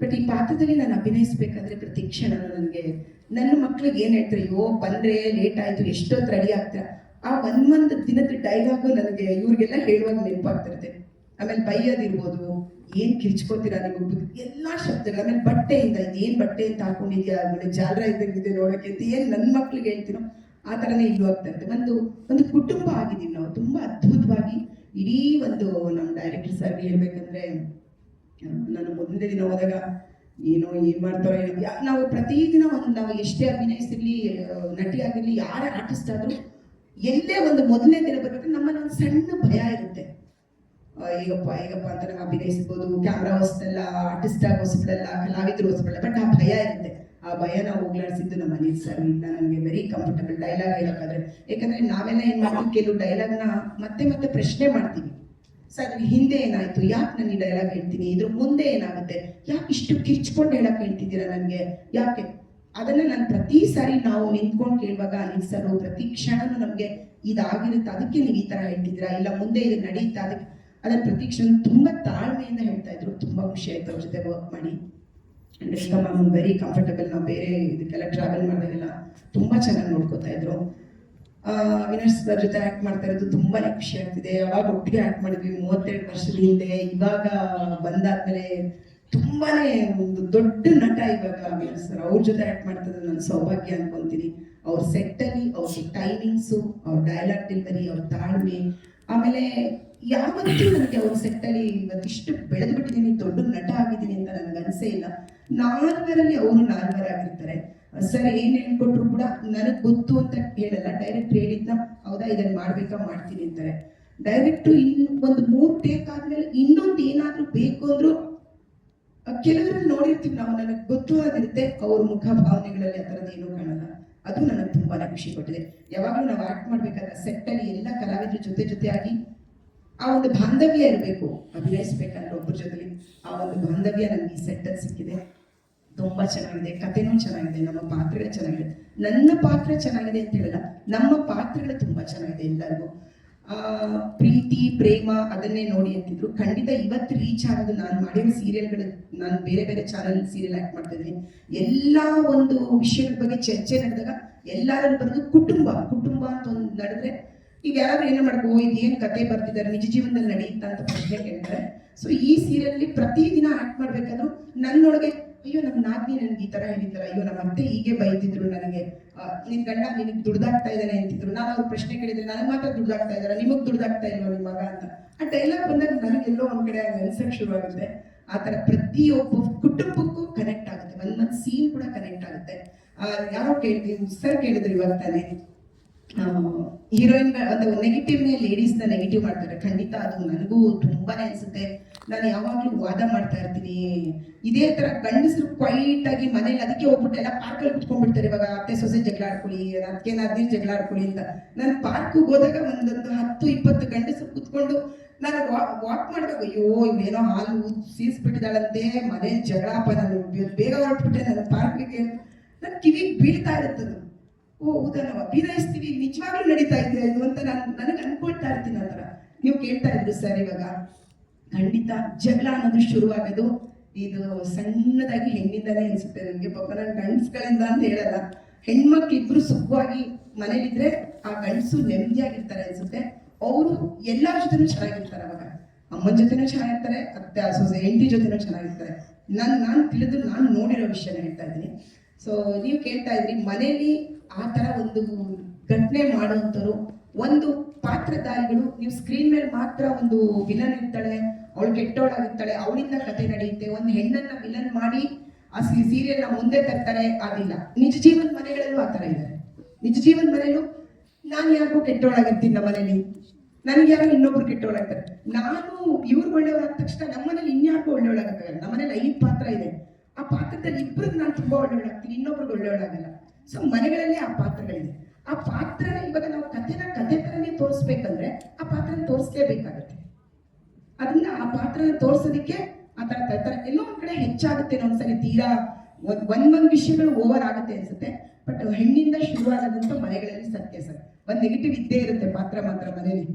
ಬಟ್ ಈ ಪಾತ್ರದಲ್ಲಿ ನಾನು ಅಭಿನಯಿಸಬೇಕಾದ್ರೆ ಪ್ರತಿ ಕ್ಷಣ ನನಗೆ, ನನ್ನ ಮಕ್ಳಿಗೆ ಏನು ಹೇಳ್ತಾರೆ, ಅಯ್ಯೋ, ಬಂದ್ರೆ ಲೇಟ್ ಆಯ್ತು ಎಷ್ಟೊತ್ತು ರೆಡಿ ಆಗ್ತೀರಾ? ಆ ಒಂದ್ ಒಂದ್ ದಿನದ ಡೈಲಾಗು ನನಗೆ ಇವ್ರಿಗೆಲ್ಲ ಹೇಳುವಾಗ ನೆನಪಾಗ್ತಿರುತ್ತೆ. ಆಮೇಲೆ ಬೈಯೋದಿರ್ಬೋದು, ಏನ್ ಕಿರ್ಚ್ಕೋತೀರಾ ನಿಮ್ಗೆ ಎಲ್ಲಾ ಶಬ್ದಗಳು, ಆಮೇಲೆ ಬಟ್ಟೆಯಿಂದ, ಏನ್ ಬಟ್ಟೆ ಅಂತ ಹಾಕೊಂಡಿದ್ಯಾ, ಆಮೇಲೆ ಜಾಲರ ಇದ್ದಂಗಿದೆ ನೋಡಕ್ಕೆ ಅಂತ ಏನ್ ನನ್ನ ಮಕ್ಳಿಗೆ ಹೇಳ್ತೀನೋ, ಆ ಥರನೇ ಇಲ್ಲೂ ಆಗ್ತಾ ಇರುತ್ತೆ. ಒಂದು ಒಂದು ಕುಟುಂಬ ಆಗಿದ್ದೀವಿ ನಾವು, ತುಂಬಾ ಅದ್ಭುತವಾಗಿ ಇಡೀ ಒಂದು ನಮ್ಮ ಡೈರೆಕ್ಟರ್ ಸರ್ ಹೇಳ್ಬೇಕಂದ್ರೆ ನಾನು ಮೊದಲನೇ ದಿನ ಹೋದಾಗ ಏನೋ, ಏನ್ ಮಾಡ್ತಾರೋ ನಾವು ಪ್ರತಿದಿನ ಒಂದು, ನಾವು ಎಷ್ಟೇ ಅಭಿನಯಿಸಿರ್ಲಿ ನಟಿ ಆಗಿರ್ಲಿ, ಯಾರೇ ಆರ್ಟಿಸ್ಟ್ ಆದ್ರೂ, ಎಲ್ಲೇ ಒಂದು ಮೊದಲನೇ ದಿನ ಬರ್ಬೇಕಾದ್ರೆ ನಮ್ಮಲ್ಲಿ ಒಂದು ಸಣ್ಣ ಭಯ ಇರುತ್ತೆ. ಈಗಪ್ಪ ಈಗಪ್ಪ ಅಂತ ನಾವು ಅಭಿನಯಿಸ್ಬೋದು. ಕ್ಯಾಮ್ರಾ ಹೊಸದಲ್ಲ ಆರ್ಟಿಸ್ಟ್ ಆಗಿ ಹೊಸದಲ್ಲ, ಕಲಾವಿದರು ಹೊಸದಲ್ಲ ಬಟ್ ಆ ಭಯ ಇರುತ್ತೆ. ಆ ಭಯನ ಹೋಗ್ಲಾಡ್ಸಿದ್ದು ನಮ್ಮ ಅನಿಲ್ ಸರ್ ಇಲ್ಲ ನನಗೆ ವೆರಿ ಕಂಫರ್ಟಬಲ್ ಡೈಲಾಗ್ ಹೇಳೋಕ್ಕಾದ್ರೆ. ಯಾಕಂದ್ರೆ ನಾವೆಲ್ಲ ಏನ್ ಮಾಡ್ತೀವಿ, ಕೆಲವು ಡೈಲಾಗ್ನ ಮತ್ತೆ ಮತ್ತೆ ಪ್ರಶ್ನೆ ಮಾಡ್ತೀವಿ. ಸರ್ ಹಿಂದೆ ಏನಾಯ್ತು? ಯಾಕೆ ನಾನು ಈ ಡೈಲಾಗ್ ಹೇಳ್ತೀನಿ? ಇದ್ರ ಮುಂದೆ ಏನಾಗುತ್ತೆ? ಯಾಕೆ ಇಷ್ಟು ಕಿರ್ಚ್ಕೊಂಡು ಹೇಳಕ್ ಹೇಳ್ತಿದ್ದೀರಾ ನನಗೆ? ಯಾಕೆ? ಅದನ್ನ ನಾನು ಪ್ರತಿ ಸಾರಿ ನಾವು ನಿಂತ್ಕೊಂಡು ಕೇಳುವಾಗ ಅನಿಲ್ ಸರ್ ಪ್ರತಿ ಕ್ಷಣನೂ ನಮಗೆ ಇದಾಗಿರುತ್ತೆ. ಅದಕ್ಕೆ ನೀವು ಈ ತರ ಹೇಳ್ತಿದ್ದೀರಾ? ಇಲ್ಲ, ಮುಂದೆ ಇದು ನಡೀತಾ ಅದಕ್ಕೆ ಅದನ್ನ ಪ್ರತಿ ಕ್ಷಣ ತುಂಬಾ ತಾಳ್ಮೆಯಿಂದ ಹೇಳ್ತಾ ಇದ್ರು. ತುಂಬಾ ಖುಷಿ ಆಯ್ತು ಅವ್ರ ಜೊತೆ ವರ್ಕ್ ಮಾಡಿ. ಮ್ಯಾಮ್ ವೆರಿ ಕಂಫರ್ಟಬಲ್ ನಾವು ಬೇರೆ ಇದಕ್ಕೆಲ್ಲ ಟ್ರಾವೆಲ್ ಮಾಡಿದಾಗೆಲ್ಲ ತುಂಬಾ ಚೆನ್ನಾಗಿ ನೋಡ್ಕೋತಾ ಇದ್ರು. ಅವಿನಾಶ್ ಸರ್ ಜೊತೆ ಆಕ್ಟ್ ಮಾಡ್ತಾ ಇರೋದು ತುಂಬಾನೇ ಖುಷಿ ಆಗ್ತಿದೆ. ಅವಾಗ ಒಟ್ಟಿಗೆ ಆಕ್ಟ್ ಮಾಡಿದ್ವಿ ಮೂವತ್ತೆರಡು ವರ್ಷದ ಹಿಂದೆ. ಇವಾಗ ಬಂದಾದ್ಮೇಲೆ ತುಂಬಾನೇ ಒಂದು ದೊಡ್ಡ ನಟ ಇವಾಗ ಅವಿನಾಶ್ ಸರ್. ಅವ್ರ ಜೊತೆ ಆಕ್ಟ್ ಮಾಡ್ತಿರೋದು ನನ್ನ ಸೌಭಾಗ್ಯ ಅನ್ಕೊಂತೀನಿ. ಅವ್ರ ಸೆಟ್ ಅಲ್ಲಿ, ಅವ್ರ ಟೈಮಿಂಗ್ಸು ಅವ್ರ ಡೈಲಾಗ್ ಡೆಲಿವರಿ ಅವ್ರ ತಾಳ್ಮೆ, ಆಮೇಲೆ ಯಾವತ್ತೂ ನನಗೆ ಅವ್ರ ಸೆಟ್ ಅಲ್ಲಿ ಇವತ್ತಿಷ್ಟು ಬೆಳೆದು ಬಿಟ್ಟಿದ್ದೀನಿ, ದೊಡ್ಡ ನಟ ಆಗಿದ್ದೀನಿ ಅಂತ ನನಗೆ ಅನಿಸೇ ಇಲ್ಲ. ನಾಲ್ವರಲ್ಲಿ ಅವರು ನಾಲ್ವರಾಗಿರ್ತಾರೆ ಸರ್ ಏನ್ ಹೇಳ್ಕೊಟ್ರು ಕೂಡ ನನಗ್ ಗೊತ್ತು ಅಂತ ಹೇಳಲ್ಲ. ಡೈರೆಕ್ಟ್ ಹೇಳಿದ್ನ, ಹೌದಾ ಇದನ್ನ ಮಾಡ್ಬೇಕಾ, ಮಾಡ್ತೀನಿ ಅಂತಾರೆ. ಡೈರೆಕ್ಟ್ ಇನ್ ಒಂದು ಮೂರ್ ಟೇಕ್ ಆದ್ಮೇಲೆ ಇನ್ನೊಂದು ಏನಾದ್ರೂ ಬೇಕು ಅಂದ್ರು ಕೆಲವರಲ್ಲಿ ನೋಡಿರ್ತೀವಿ ನಾವು, ನನಗೆ ಗೊತ್ತು ಆಗಿರುತ್ತೆ, ಅವ್ರ ಮುಖ ಭಾವನೆಗಳಲ್ಲಿ ಆ ಥರದ್ದು ಏನೂ ಕಾಣಲ್ಲ. ಅದು ನನಗೆ ತುಂಬಾನೇ ಖುಷಿ ಕೊಟ್ಟಿದೆ. ಯಾವಾಗಲೂ ನಾವು ಆಕ್ಟ್ ಮಾಡ್ಬೇಕಾದ್ರೆ ಸೆಟ್ ಅಲ್ಲಿ ಎಲ್ಲ ಕಲಾವಿದ್ರ ಜೊತೆ ಜೊತೆಯಾಗಿ ಆ ಒಂದು ಬಾಂಧವ್ಯ ಇರಬೇಕು. ಅಭಿನಯಿಸ್ಬೇಕಂದ್ರೆ ಒಬ್ಬರ ಜೊತೆಲಿ ಆ ಒಂದು ಬಾಂಧವ್ಯ ನನಗೆ ಈ ಸೆಟ್ಟಲ್ಲಿ ಸಿಕ್ಕಿದೆ. ತುಂಬಾ ಚೆನ್ನಾಗಿದೆ. ಕಥೆನೂ ಚೆನ್ನಾಗಿದೆ. ನಮ್ಮ ಪಾತ್ರಗಳು ಚೆನ್ನಾಗಿದೆ. ನನ್ನ ಪಾತ್ರ ಚೆನ್ನಾಗಿದೆ ಅಂತ ಹೇಳಲ್ಲ, ನಮ್ಮ ಪಾತ್ರಗಳು ತುಂಬಾ ಚೆನ್ನಾಗಿದೆ ಎಲ್ಲರಿಗೂ. ಆ, ಪ್ರೀತಿ, ಪ್ರೇಮ ಅದನ್ನೇ ನೋಡಿ ಅಂತಿದ್ರು. ಖಂಡಿತ ಇವತ್ತು ರೀಚ್ ಆಗೋದು ನಾನು ಮಾಡಿರೋ ಸೀರಿಯಲ್ಗಳು ನಾನು ಬೇರೆ ಬೇರೆ ಚಾನಲ್ ಸೀರಿಯಲ್ ಆಕ್ಟ್ ಮಾಡ್ತಾ ಇದ್ದೀನಿ. ಎಲ್ಲಾ ಒಂದು ವಿಷಯಗಳ ಬಗ್ಗೆ ಚರ್ಚೆ ನಡೆದಾಗ ಎಲ್ಲರ ಬರೋದು ಕುಟುಂಬ. ಕುಟುಂಬ ಅಂತ ಒಂದು ನಡೆದ್ರೆ ಈಗ ಯಾರಾದ್ರೂ ಏನೋ ಮಾಡ್ಕೋ ಇದೇನು ಕತೆ ಬರ್ತಿದ್ದಾರೆ ನಿಜ ಜೀವನದಲ್ಲಿ ನಡೆಯುತ್ತಾ ಅಂತ ಪ್ರಶ್ನೆ ಕೇಳ್ತಾರೆ ಸೊ ಈ ಸೀರಿಯಲ್ ಪ್ರತಿದಿನ ಆಕ್ಟ್ ಮಾಡ್ಬೇಕಾದ್ರೂ ನನ್ನೊಳಗೆ ಅಯ್ಯೋ ನಮ್ಮ ನಾಗ್ನಿ ನನ್ಗೆ ಈ ತರ ಹೇಳಿದ್ದಾರ ಅಯ್ಯೋ ನಮ್ಮ ಅತ್ತೆ ಹೀಗೆ ಬೈತಿದ್ರು ನನಗೆ. ನಿನ್ ಗಂಡ ನಿನಗೆ ದುಡ್ದಾಗ್ತಾ ಇದ್ದಾನೆ ಅಂತಿದ್ರು. ನಾನು ಅವ್ರ ಪ್ರಶ್ನೆ ಕೇಳಿದ್ರೆ ನನಗೆ ಮಾತ್ರ ದುಡ್ದಾಗ್ತಾ ಇದಾರ ನಿಮಗ್ ದುಡ್ದಾಗ್ತಾ ಇಲ್ವಾ ನಿಮ್ಮ ಮಗ ಅಂತ? ಆ ಡೈಲಾಗ್ ಬಂದಾಗ ನನಗೆಲ್ಲೋ ಒಂದ್ ಕಡೆ ಅನ್ಸಕ್ ಶುರುವಾಗುತ್ತೆ. ಆ ತರ ಪ್ರತಿಯೊಬ್ಬ ಕುಟುಂಬಕ್ಕೂ ಕನೆಕ್ಟ್ ಆಗುತ್ತೆ. ಒಂದೊಂದ್ ಸೀನ್ ಕೂಡ ಕನೆಕ್ಟ್ ಆಗುತ್ತೆ. ಆ, ಯಾರೋ ಕೇಳ್ತೀವಿ ಸರ್ ಕೇಳಿದ್ರು ಇವಾಗ ತಾನೇ. ಹೀರೋಯಿನ್ ಅಥವಾ ನೆಗೆಟಿವ್ ಲೇಡೀಸ್ನ ನೆಗೆಟಿವ್ ಮಾಡ್ತಾರೆ. ಖಂಡಿತ ಅದು ನನಗೂ ತುಂಬಾನೇ ಅನ್ಸುತ್ತೆ. ನಾನು ಯಾವಾಗ್ಲೂ ವಾದ ಮಾಡ್ತಾ ಇರ್ತೀನಿ. ಇದೇ ತರ ಗಂಡಸರು ಕ್ವೈಟ್ ಆಗಿ ಮನೇಲಿ ಅದಕ್ಕೆ ಹೋಗ್ಬಿಟ್ಟು ಎಲ್ಲ ಪಾರ್ಕಲ್ಲಿ ಕುತ್ಕೊಂಡ್ಬಿಡ್ತಾರೆ. ಇವಾಗ ಅತ್ತೆ ಸೊಸೆ ಜಗಳ ಆಡ್ಕೊಳ್ಳಿ ಅದಕ್ಕೆ ನಾದಿನ ಜಗಳ ಆಡ್ಕೊಳ್ಳಿ ಅಂತ. ನಾನು ಪಾರ್ಕ್ ಹೋದಾಗ ಒಂದೊಂದು ಹತ್ತು, ಇಪ್ಪತ್ತು ಗಂಡಸರು ಕುತ್ಕೊಂಡು ನಾನು ವಾಕ್ ಮಾಡಿದಾಗ, ಅಯ್ಯೋ ಇವೇನೋ ಹಾಲು ಸೀಸ್ಬಿಟ್ಟಿದ್ದಾಳಂತೆ ಮನೆ ಜಗಳಪ್ಪ ನಾನು ಬೇಗ ಹೊರಟ್ಬಿಟ್ಟೆ, ನಾನು ಪಾರ್ಕ್ಗೆ ನನ್ನ ಕಿವಿಗೆ ಬೀಳ್ತಾ ಇರುತ್ತದು. ಓ ಹೌದಾ ನಾವು ಅಭಿನಯಿಸ್ತೀವಿ ನಿಜವಾಗ್ಲೂ ನಡೀತಾ ಇದೆ ಇದು ಅಂತ ನಾನು ನನಗೆ ಅನ್ಕೊಳ್ತಾ ಇರ್ತೀನಿ ಆ ಥರ. ನೀವು ಕೇಳ್ತಾ ಇದ್ರು ಸರ್ ಇವಾಗ. ಖಂಡಿತ ಜಗಳ ಅನ್ನೋದು ಶುರುವಾಗೋದು. ಇದು ಸಣ್ಣದಾಗಿ ಹೆಣ್ಣಿಂದಾನೇ ಅನಿಸುತ್ತೆ ನನಗೆ ಪಾಪ ನನ್ನ ಗಂಡ್ಸ್ಗಳಿಂದ ಅಂತ ಹೇಳಲ್ಲ. ಹೆಣ್ಮಕ್ಳಿಬ್ರು ಸುಖವಾಗಿ ಮನೇಲಿದ್ರೆ ಆ ಗಂಡಸು ನೆಮ್ಮದಿಯಾಗಿರ್ತಾರೆ ಅನ್ಸುತ್ತೆ. ಅವರು ಎಲ್ಲರ ಜೊತೆನೂ ಚೆನ್ನಾಗಿರ್ತಾರೆ ಅವಾಗ. ಅಮ್ಮನ ಜೊತೆನೂ ಚೆನ್ನಾಗಿರ್ತಾರೆ, ಅತ್ತೆ ಹೆಂಡತಿ ಜೊತೆನೂ ಚೆನ್ನಾಗಿರ್ತಾರೆ. ನಾನು ನಾನು ತಿಳಿದು ನಾನು ನೋಡಿರೋ ವಿಷಯನ ಹೇಳ್ತಾ ಇದ್ದೀನಿ. ಸೊ ನೀವು ಕೇಳ್ತಾ ಇದ್ರಿ, ಮನೆಯಲ್ಲಿ ಆ ಥರ ಒಂದು ಘಟನೆ ಮಾಡುವಂಥವ್ರು, ಒಂದು ಪಾತ್ರಧಾರಿಗಳು, ನೀವು ಸ್ಕ್ರೀನ್ ಮೇಲೆ ಮಾತ್ರ ಒಂದು ವಿಲನ್ ಇರ್ತಾಳೆ, ಅವಳು ಕೆಟ್ಟವಳಾಗಿರ್ತಾಳೆ, ಅವಳಿಂದ ಕತೆ ನಡೆಯುತ್ತೆ, ಒಂದು ಹೆಣ್ಣನ್ನ ವಿಲನ್ ಮಾಡಿ ಆ ಸೀರಿಯಲ್ನ ಮುಂದೆ ತರ್ತಾರೆ, ಅದಿಲ್ಲ. ನಿಜ ಜೀವನ ಮನೆಗಳಲ್ಲೂ ಆ ಥರ ಇದೆ ನಿಜ ಜೀವನ ಮನೆಯಲ್ಲೂ, ನಾನು ಯಾರಿಗೂ ಕೆಟ್ಟವಳಾಗಿರ್ತೀನಿ ನಮ್ಮ ಮನೇಲಿ. ನನಗೆ ಯಾರೋ ಇನ್ನೊಬ್ರು ಕೆಟ್ಟವಳಾಗ್ತಾರೆ. ನಾನು ಇವ್ರು ಒಳ್ಳೆಯವರಾದ ತಕ್ಷಣ ನಮ್ಮನೇಲಿ ಇನ್ಯಾರಿಗೂ ಒಳ್ಳೆಯವಳಾಗ್ತಾರೆ ನಮ್ಮನೇಲಿ ಐದು ಪಾತ್ರ ಇದೆ. ಆ ಪಾತ್ರದಲ್ಲಿ ಇಬ್ಬರಿಗೆ ನಾನು ತುಂಬಾ ಒಳ್ಳೆಯವಳಾಗ್ತೀನಿ ಇನ್ನೊಬ್ರಿಗೆ ಒಳ್ಳೆಯವಳಾಗಲ್ಲ ಸೊ ಮನೆಗಳಲ್ಲಿ ಆ ಪಾತ್ರಗಳಿದೆ. ಆ ಪಾತ್ರ ಇವಾಗ ನಾವು ಕಥೆನ, ಕಥೆ ತರನೇ ತೋರಿಸ್ಬೇಕಂದ್ರೆ ಆ ಪಾತ್ರನ ತೋರಿಸ್ಲೇಬೇಕಾಗತ್ತೆ. ಅದನ್ನ ಆ ಪಾತ್ರನ ತೋರ್ಸೋದಕ್ಕೆ ಆ ಥರ ತರ ಎಲ್ಲೋ ಒಂದ್ ಕಡೆ ಹೆಚ್ಚಾಗುತ್ತೆ ಒಂದ್ಸರಿ ತೀರಾ ಒಂದ್ ಒಂದೊಂದ್ ವಿಷಯಗಳು ಓವರ್ ಆಗುತ್ತೆ ಅನ್ಸುತ್ತೆ. ಬಟ್ ಹೆಣ್ಣಿಂದ ಶುರುವಾಗದಂತ ಮನೆಗಳಲ್ಲಿ ಸತ್ಯ ಸರ್. ಒಂದ್ ನೆಗೆಟಿವ್ ಇದ್ದೇ ಇರುತ್ತೆ ಪಾತ್ರ ಮಾತ್ರ ಮನೇಲಿ.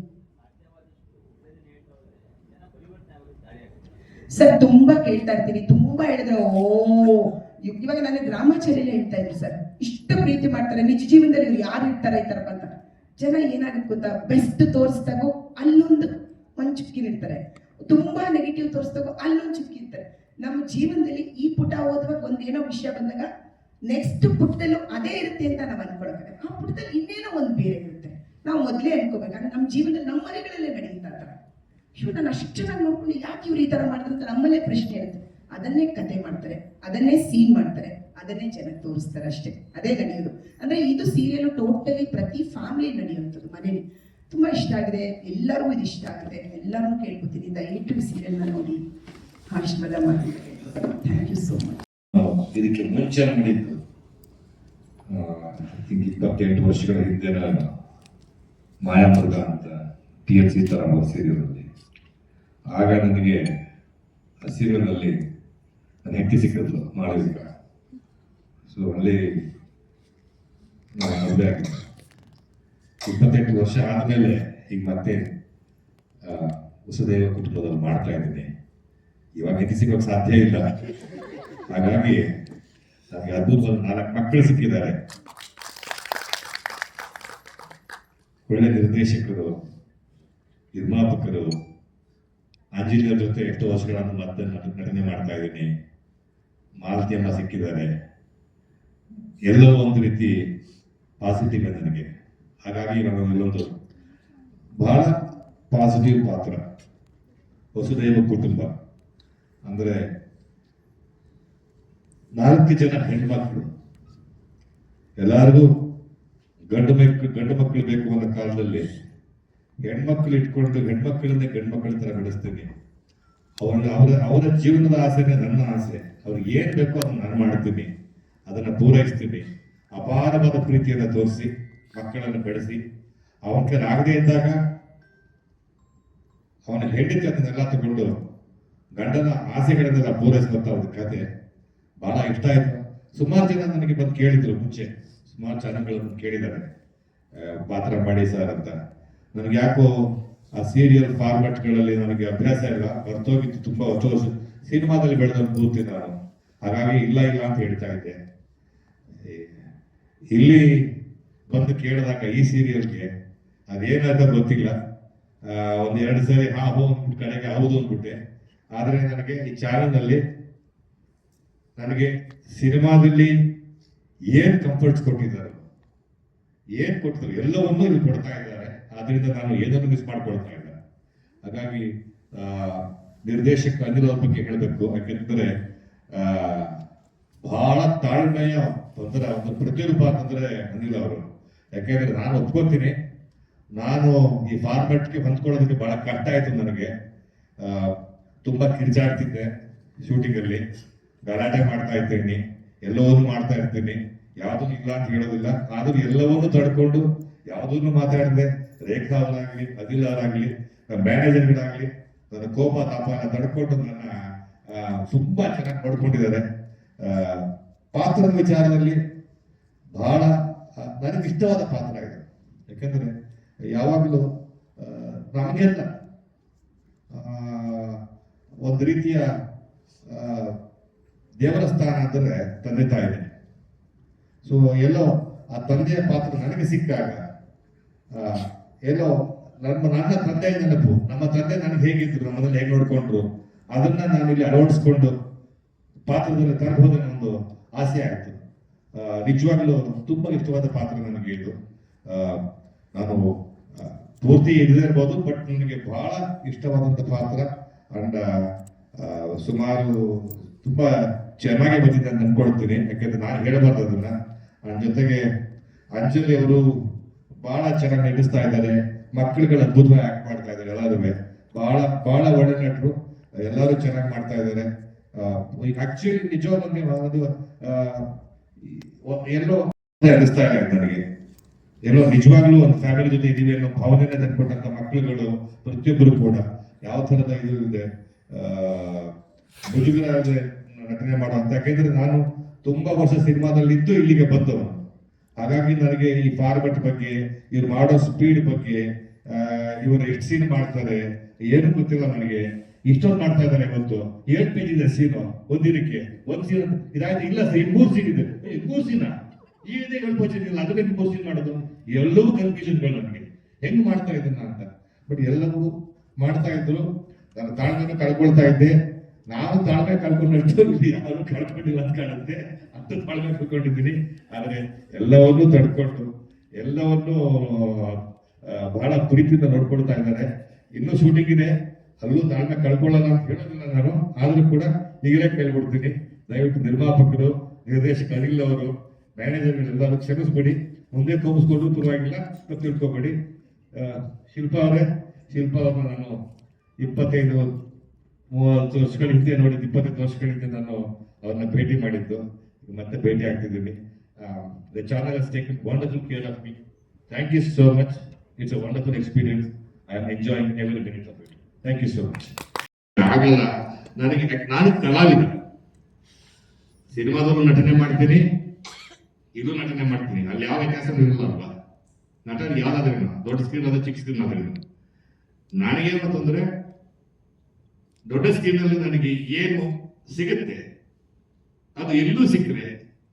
ಸರ್, ತುಂಬಾ ಕೇಳ್ತಾ ಇರ್ತೀನಿ. ತುಂಬಾ ಹೇಳಿದ್ರೆ, ಓ, ಇವ್- ಇವಾಗ ನಾನು ಗ್ರಾಮಾಚಾರ್ಯನೇ ಹೇಳ್ತಾ ಇದ್ರು ಸರ್. ಇಷ್ಟು ಪ್ರೀತಿ ಮಾಡ್ತಾರೆ, ನಿಜ ಜೀವನದಲ್ಲಿ ಇವ್ರು ಯಾರು ಇರ್ತಾರೆ, ಈ ಥರ ಅಂತ. ಜನ ಏನಾಗುತ್ತೆ ಗೊತ್ತಾ? ಬೆಸ್ಟ್ ತೋರಿಸ್ದಾಗೋ ಅಲ್ಲೊಂದು ಒಂದ್ ಚುಕ್ಕಿನಿರ್ತಾರೆ ತುಂಬಾ ನೆಗೆಟಿವ್ ತೋರಿಸ್ದಾಗೋ ಅಲ್ಲೊಂದು ಚುಕ್ಕಿರ್ತಾರೆ ನಮ್ಮ ಜೀವನದಲ್ಲಿ ಈ ಪುಟ ಓದುವಾಗ ಒಂದೇನೋ ವಿಷಯ ಬಂದಾಗ ನೆಕ್ಸ್ಟ್ ಪುಟದಲ್ಲೂ ಅದೇ ಇರುತ್ತೆ ಅಂತ ನಾವು ಅನ್ಕೊಳ್ಬೇಕು ಆ ಪುಟದಲ್ಲಿ ಇನ್ನೇನೋ ಒಂದು ಬೇರೆ ಇರುತ್ತೆ. ನಾವು ಮೊದಲೇ ಅನ್ಕೋಬೇಕಾದ್ರೆ ನಮ್ಮ ಜೀವನದಲ್ಲಿ ನಮ್ಮ ಮನೆಗಳಲ್ಲೇ ನಡೆಯುತ್ತೆ ಇವ್ರು ನಾನು ಅಷ್ಟು ಚೆನ್ನಾಗಿ ನೋಡ್ಕೊಂಡು ಯಾಕೆ ಇವ್ರು ಈ ಥರ ಮಾಡಿದ್ರು ಅಂತ ನಮ್ಮಲ್ಲೇ ಪ್ರಶ್ನೆ ಇರುತ್ತೆ. ಅದನ್ನೇ ಕತೆ ಮಾಡ್ತಾರೆ, ಅದನ್ನೇ ಸೀನ್ ಮಾಡ್ತಾರೆ, ಅದನ್ನೇ ಜನಕ್ಕೆ ತೋರಿಸ್ತಾರೆ ಅಷ್ಟೇ. ಅದೇ ನಡೆಯೋದು. ಅಂದ್ರೆ ಇದು ಸೀರಿಯಲ್ ಟೋಟಲಿ ಪ್ರತಿ ಫ್ಯಾಮಿಲಿ ನಡೆಯುವಂಥದ್ದು, ಮನೇಲಿ. ತುಂಬಾ ಇಷ್ಟ ಆಗಿದೆ, ಎಲ್ಲರಿಗೂ ಇದು ಇಷ್ಟ ಆಗಿದೆ ಎಲ್ಲರೂ ಕೇಳ್ಕೊತೀನಿ. ದಯವಿಟ್ಟು ಸೀರಿಯಲ್ನ ನೋಡಿ. ಆಶೀರ್ವಾದ ಮಾಡಿ ಥ್ಯಾಂಕ್ ಯು ಸೋ ಮಚ್ ಇದಕ್ಕೆ ಮುಂಚೆ ಥಿಂಕ್ ಇಪ್ಪತ್ತೆಂಟು ವರ್ಷಗಳ ಹಿಂದೆ ಮಾಯಾಮೃಗ ಅಂತ ಟಿ ಎಲ್ ಸಿ ಅವ್ರ ಸೀರಿಯಲ್ ಆಗ ನನಗೆ ಆ ಸೀರಿಯಲ್ನಲ್ಲಿ ನನ್ನ ಹೆಂಡತಿ ಸಿಕ್ಕಿದ್ರು ಮಾಳವಿಕ ಸೊ ಅಲ್ಲಿ ಇಪ್ಪತ್ತೆಂಟು ವರ್ಷ ಆದಮೇಲೆ ಈಗ ಮತ್ತೆ ಹೊಸದೇವ ಕುಟುಂಬದಲ್ಲಿ ಮಾಡ್ತಾ ಇದ್ದೀನಿ. ಇವಾಗ ಹೆಂಡತಿ ಸಿಗೋಕೆ ಸಾಧ್ಯ ಇಲ್ಲ. ಹಾಗಾಗಿ ನನಗೆ ಅದ್ಭುತವಾದ ನಾಲ್ಕು ಮಕ್ಕಳು ಸಿಕ್ಕಿದ್ದಾರೆ. ಒಳ್ಳೆ ನಿರ್ದೇಶಕರು, ನಿರ್ಮಾಪಕರು ಆಂಜನೇಯರ ಜೊತೆ ಎಷ್ಟು ವರ್ಷಗಳನ್ನು ಮತ್ತೆ ನಟನೆ ಮಾಡ್ತಾ ಇದ್ದೀನಿ. ಮಾಲತಿ ಸಿಕ್ಕಿದ್ದಾರೆ. ಎಲ್ಲೋ ಒಂದು ರೀತಿ ಪಾಸಿಟಿವ್ ನನಗೆ. ಹಾಗಾಗಿ ನಾನು ಇಲ್ಲೊಂದು ಬಹಳ ಪಾಸಿಟಿವ್ ಪಾತ್ರ. ವಸುದೈವ ಕುಟುಂಬ. ಅಂದರೆ ನಾಲ್ಕು ಜನ ಹೆಣ್ಮಕ್ಳು. ಎಲ್ಲರಿಗೂ ಗಂಡು ಮಕ್ಕಳು ಗಂಡು ಮಕ್ಕಳು ಬೇಕು ಅನ್ನೋ ಕಾಲದಲ್ಲಿ ಹೆಣ್ಮಕ್ಳು ಇಟ್ಕೊಂಡು ಹೆಣ್ಮಕ್ಳನ್ನೇ ಗಂಡು ಮಕ್ಕಳ ತರ ಬೆಳೆಸ್ತೀನಿ ಅವ್ರ ಅವರ ಅವರ ಜೀವನದ ಆಸೆನೇ ನನ್ನ ಆಸೆ. ಅವ್ರಿಗೆ ಏನು ಬೇಕೋ ಅದನ್ನ ನಾನು ಮಾಡ್ತೀನಿ. ಅದನ್ನ ಪೂರೈಸ್ತೀನಿ. ಅಪಾರವಾದ ಪ್ರೀತಿಯನ್ನು ತೋರಿಸಿ, ಮಕ್ಕಳನ್ನು ಬೆಳೆಸಿ. ಅವನ ಕೈಲಿ ಆಗದೆ ಇದ್ದಾಗ ಅವನ ಹೆಂಡತಿ ಅದನ್ನೆಲ್ಲ ತಗೊಂಡು ಗಂಡನ ಆಸೆಗಳನ್ನೆಲ್ಲ ಪೂರೈಸುವಂತ ಒಂದು ಕತೆ ಬಹಳ ಇಷ್ಟ ಆಯಿತು. ಸುಮಾರು ಜನ ನನಗೆ ಬಂದು ಕೇಳಿದ್ರು ಮುಂಚೆ. ಸುಮಾರು ಬಂದು ಕೇಳಿದ್ದಾರೆ. ಪಾತ್ರ ಮಾಡಿ ಸರ್ ಅಂತ. ನನಗೆ ಯಾಕೋ ಆ ಸೀರಿಯಲ್ ಫಾರ್ಮೆಟ್ಗಳಲ್ಲಿ ನನಗೆ ಅಭ್ಯಾಸ ಇಲ್ಲ ಬರ್ತೋಗಿತ್ತು ತುಂಬಾ ವರ್ಷ ಸಿನಿಮಾದಲ್ಲಿ ಬೆಳೆದ ಕೂತಿ ನಾನು. ಹಾಗಾಗಿ ಇಲ್ಲ ಇಲ್ಲ ಅಂತ ಹೇಳ್ತಾ ಇದ್ದೆ. ಇಲ್ಲಿ ಬಂದು ಕೇಳಿದಾಗ ಈ ಸೀರಿಯಲ್ಗೆ ಅದೇನಾಯ್ತ ಗೊತ್ತಿಲ್ಲ. ಒಂದು ಎರಡು ಸರಿ ಹಾ, ಹೋ ಅಂದ್ಬಿಟ್ಟು ಕಡೆಗೆ ಹೌದು ಅಂದ್ಬಿಟ್ಟೆ. ಆದ್ರೆ ನನಗೆ ಈ ಚಾನಲ್ನಲ್ಲಿ ನನಗೆ ಸಿನಿಮಾದಲ್ಲಿ ಏನು ಕಂಫರ್ಟ್ಸ್ ಕೊಟ್ಟಿದ್ದಾರೆ? ಏನು ಕೊಡ್ತಾರೆ ಎಲ್ಲವನ್ನೂ ಇಲ್ಲಿ ಕೊಡ್ತಾ ಇದ್ದಾರೆ. ಆದ್ರಿಂದ ನಾನು ಏನನ್ನು ಮಿಸ್ ಮಾಡ್ಕೊಳ್ತಾ ಇಲ್ಲ. ಹಾಗಾಗಿ ನಿರ್ದೇಶಕ ಅನಿಲ್ ಅವ್ರ ಬಗ್ಗೆ ಹೇಳಬೇಕು. ಯಾಕೆಂದ್ರೆ ಬಹಳ ತಾಳ್ಮೆಯ ಒಂಥರ ಒಂದು ಪ್ರತಿರೂಪ ಅಂತಂದ್ರೆ ಅನಿಲ್ ಅವರು. ಯಾಕೆಂದ್ರೆ ನಾನು ಒಪ್ಕೋತೀನಿ ನಾನು ಈ ಫಾರ್ಮೆಟ್ಗೆ ಹೊಂದ್ಕೊಳ್ಳೋದಕ್ಕೆ ಬಹಳ ಕಷ್ಟ ಆಯ್ತು ನನಗೆ. ತುಂಬಾ ಕಿರ್ಚಾಡ್ತಿದ್ದೆ ಶೂಟಿಂಗ್ ಅಲ್ಲಿ. ಗಲಾಟೆ ಮಾಡ್ತಾ ಇದ್ದೀನಿ. ಎಲ್ಲವನ್ನೂ ಮಾಡ್ತಾ ಇರ್ತೀನಿ. ಯಾವುದೂ ಇಲ್ಲ ಅಂತ ಹೇಳೋದಿಲ್ಲ. ಆದ್ರೂ ಎಲ್ಲವನ್ನೂ ತಡ್ಕೊಂಡು, ಯಾವುದನ್ನು ಮಾತಾಡದೆ ರೇಖಾ ಅವರಾಗ್ಲಿ ಅದಿಲ್ ಅವರಾಗ್ಲಿ ಮ್ಯಾನೇಜರ್ಗಳಾಗಲಿ ನನ್ನ ಕೋಪ ತಾಪ ಎಲ್ಲ ತಡ್ಕೊಂಡು ನನ್ನ ತುಂಬಾ ಚೆನ್ನಾಗಿ ನೋಡ್ಕೊಂಡಿದ್ದಾರೆ. ಪಾತ್ರದ ವಿಚಾರದಲ್ಲಿ ಬಹಳ ನನಗೆ ಇಷ್ಟವಾದ ಪಾತ್ರ ಇದು. ಯಾಕಂದ್ರೆ ಯಾವಾಗಲೂ ನಮಗೆಲ್ಲ ಒಂದು ರೀತಿಯ ದೇವರ ಸ್ಥಾನ ಅಂದರೆ ತಂದೆ ತಾಯಿ ಸೊ ಎಲ್ಲೋ ಆ ತಂದೆಯ ಪಾತ್ರ ನನಗೆ ಸಿಕ್ಕಾಗ ಎಲ್ಲೋ ನಮ್ಮ ನನ್ನ ತಂದೆ ನೆನಪು, ನಮ್ಮ ತಂದೆ ನನಗೆ ಹೇಗಿದ್ರು ನಮ್ಮದನ್ನ ಹೇಗೆ ನೋಡ್ಕೊಂಡ್ರು, ಅದನ್ನ ನಾನು ಇಲ್ಲಿ ಅಳವಡಿಸ್ಕೊಂಡು ಪಾತ್ರದಲ್ಲಿ ತರಬಹುದೇ ಒಂದು ಆಸೆ ಆಯ್ತು. ನಿಜವಾಗ್ಲೂ ತುಂಬಾ ಇಷ್ಟವಾದ ಪಾತ್ರ ನನಗೆ ಇದು. ನಾನು ಪೂರ್ತಿ ಇದಿರಬಹುದು ಬಟ್ ನನಗೆ ಬಹಳ ಇಷ್ಟವಾದಂತ ಪಾತ್ರ. ಅಂಡ್ ಸುಮಾರು ತುಂಬಾ ಚೆನ್ನಾಗಿ ಬಂದಿದೆ ಅಂತ ಅನ್ಕೊಳ್ತೀನಿ. ಯಾಕಂದ್ರೆ ನಾನು ಹೇಳಬಾರ್ದು ಅದನ್ನ. ಅಂಡ್ ಜೊತೆಗೆ ಅಂಜಲಿ ಅವರು ಬಹಳ ಚೆನ್ನಾಗಿ ನಟಿಸ್ತಾ ಇದ್ದಾರೆ. ಮಕ್ಕಳುಗಳು ಅದ್ಭುತವಾಗಿ ಆಕ್ಟ್ ಮಾಡ್ತಾ ಇದ್ದಾರೆ ಎಲ್ಲಾರು ಬಹಳ ಬಹಳ ಒಳ್ಳೆ ನಟರು. ಎಲ್ಲರೂ ಚೆನ್ನಾಗಿ ಮಾಡ್ತಾ ಇದ್ದಾರೆ. ಆಕ್ಚುಲಿ ನಿಜವಾಗ್ಲೂ ಒಂದು ಎಲ್ಲೋ ಅನಿಸ್ತಾ ಇದೆ ನನಗೆ. ಎಲ್ಲೋ ನಿಜವಾಗ್ಲೂ ಒಂದು ಫ್ಯಾಮಿಲಿ ಜೊತೆ ಇದೀವಿ ಅನ್ನೋ ಭಾವನೆ ತಂದ್ಕೊಟ್ಟಂತ ಮಕ್ಕಳುಗಳು ಪ್ರತಿಯೊಬ್ಬರು ಕೂಡ. ಯಾವ ತರದ ಇದು ಇದೆ? ಮುಜುಗರ ನಟನೆ ಮಾಡುವಂತ ಯಾಕೆಂದ್ರೆ ನಾನು ತುಂಬಾ ವರ್ಷ ಸಿನಿಮಾದಲ್ಲಿ ಇದ್ದು ಇಲ್ಲಿಗೆ ಬಂದವನು. ಹಾಗಾಗಿ ನನಗೆ ಈ ಫಾರ್ಮೆಟ್ ಬಗ್ಗೆ, ಇವ್ರು ಮಾಡೋ ಸ್ಪೀಡ್ ಬಗ್ಗೆ ಇವರು ಎಷ್ಟು ಸೀನ್ ಮಾಡ್ತಾರೆ, ಏನು ಗೊತ್ತಿಲ್ಲ ನನಗೆ. ಇಷ್ಟೊಂದು ಮಾಡ್ತಾ ಇದ್ದಾರೆ ಇವತ್ತು. ಏಳು ಪೇಜ್ ಇದೆ ಸೀನು ಒಂದಿನಕ್ಕೆ ಒಂದ್ ಸೀನ್ ಇದಾಯ್ತು? ಇಲ್ಲ ಸೀನ್ ಮೂರ್ ಸೀನ್ ಇದೆ. ಮೂರ್ ಸೀನ ಈ ಕನ್ಫ್ಯೂಷನ್ ಇಲ್ಲ. ಅದಕ್ಕೆ ಮೂರ್ ಸೀನ್ ಮಾಡೋದು. ಎಲ್ಲವೂ ಕನ್ಫ್ಯೂಷನ್ಗಳು ನನಗೆ. ಹೆಂಗ್ ಮಾಡ್ತಾ ಇದ್ದೀನಿ ಅಂತ. ಬಟ್ ಎಲ್ಲವೂ ಮಾಡ್ತಾ ಇದ್ರು. ನನ್ನ ತಾಳ್ಮೆನೂ ಕಳ್ಕೊಳ್ತಾ ಇದ್ದೆ. ನಾನು ತಾಳ್ಮೆ ಕಳ್ಕೊಂಡಷ್ಟು ಯಾರು ಕಳ್ಕೊಂಡಿಲ್ಲ ಅಂತ ಕಾಣುತ್ತೆ. ಅಂತ ತಾಳ್ಮೆ ಕಳ್ಕೊಂಡಿದ್ದೀನಿ ಆದ್ರೆ ಎಲ್ಲವನ್ನೂ ತಡ್ಕೊಂಡು ಎಲ್ಲವನ್ನೂ ಬಹಳ ಪ್ರೀತಿಯಿಂದ ನೋಡ್ಕೊಳ್ತಾ ಇದ್ದಾರೆ. ಇನ್ನೂ ಶೂಟಿಂಗ್ ಇದೆ. ಅಲ್ಲೂ ತಾಳ್ಮೆ ಕಳ್ಕೊಳ್ಳಲ್ಲ ಅಂತ ಹೇಳೋದಿಲ್ಲ ನಾನು. ಆದ್ರೂ ಕೂಡ ಈಗಲೇ ಕೇಳ್ಬಿಡ್ತೀನಿ. ದಯವಿಟ್ಟು ನಿರ್ಮಾಪಕರು, ನಿರ್ದೇಶಕ ಅನಿಲ್ ಅವರು ಮ್ಯಾನೇಜರ್ಗಳೆಲ್ಲರೂ ಕ್ಷಮಿಸ್ಬೇಡಿ. ಮುಂದೆ ಕೋಪಿಸ್ಕೊಂಡು ಪರವಾಗಿಲ್ಲ ತಿಳ್ಕೊಬೇಡಿ. ಶಿಲ್ಪ ಅವರೇ, ಶಿಲ್ಪ ಅವ್ರನ್ನ ನಾನು ಇಪ್ಪತ್ತೈದು, ಮೂವತ್ತು ವರ್ಷಗಳ ಹಿಂದೆ ನೋಡಿದ್ದು, ಇಪ್ಪತ್ತೈದು ವರ್ಷಗಳ ಹಿಂದೆ ನಾನು ಅವ್ರನ್ನ ಭೇಟಿ ಮಾಡಿದ್ದು. ಮತ್ತೆ ಭೇಟಿ ಆಗ್ತಿದ್ದೀವಿ. The channel has taken wonderful care of me thank you so much it's a wonderful experience I am enjoying every minute of it thank you so much ಆಗಲ್ಲ ನನಗೆ ನಾನು ಕಲಾವಿದ. ಸಿನಿಮಾದಲ್ಲೂ ನಟನೆ ಮಾಡ್ತೀನಿ. ಇದು ನಟನೆ ಮಾಡ್ತೀನಿ. ಅಲ್ಲಿ ಯಾವ ವ್ಯತ್ಯಾಸ ಇರಲ್ಲ ಅಲ್ವಾ? ನಟನೆ ಯಾವ್ದಾದ್ರೂ ದೊಡ್ಡ ಸ್ಕ್ರೀನ್ ಅದ ಚಿಕ್ಕ ಸ್ಕ್ರೀನ್ ಆದ್ರೆ ನನಗೇನು ತೊಂದರೆ? ದೊಡ್ಡ ಸ್ಕ್ರೀನ್ ಅಲ್ಲಿ ನನಗೆ ಏನು ಸಿಗುತ್ತೆ? ಅದು ಎಲ್ಲೂ ಸಿಕ್ಕರೆ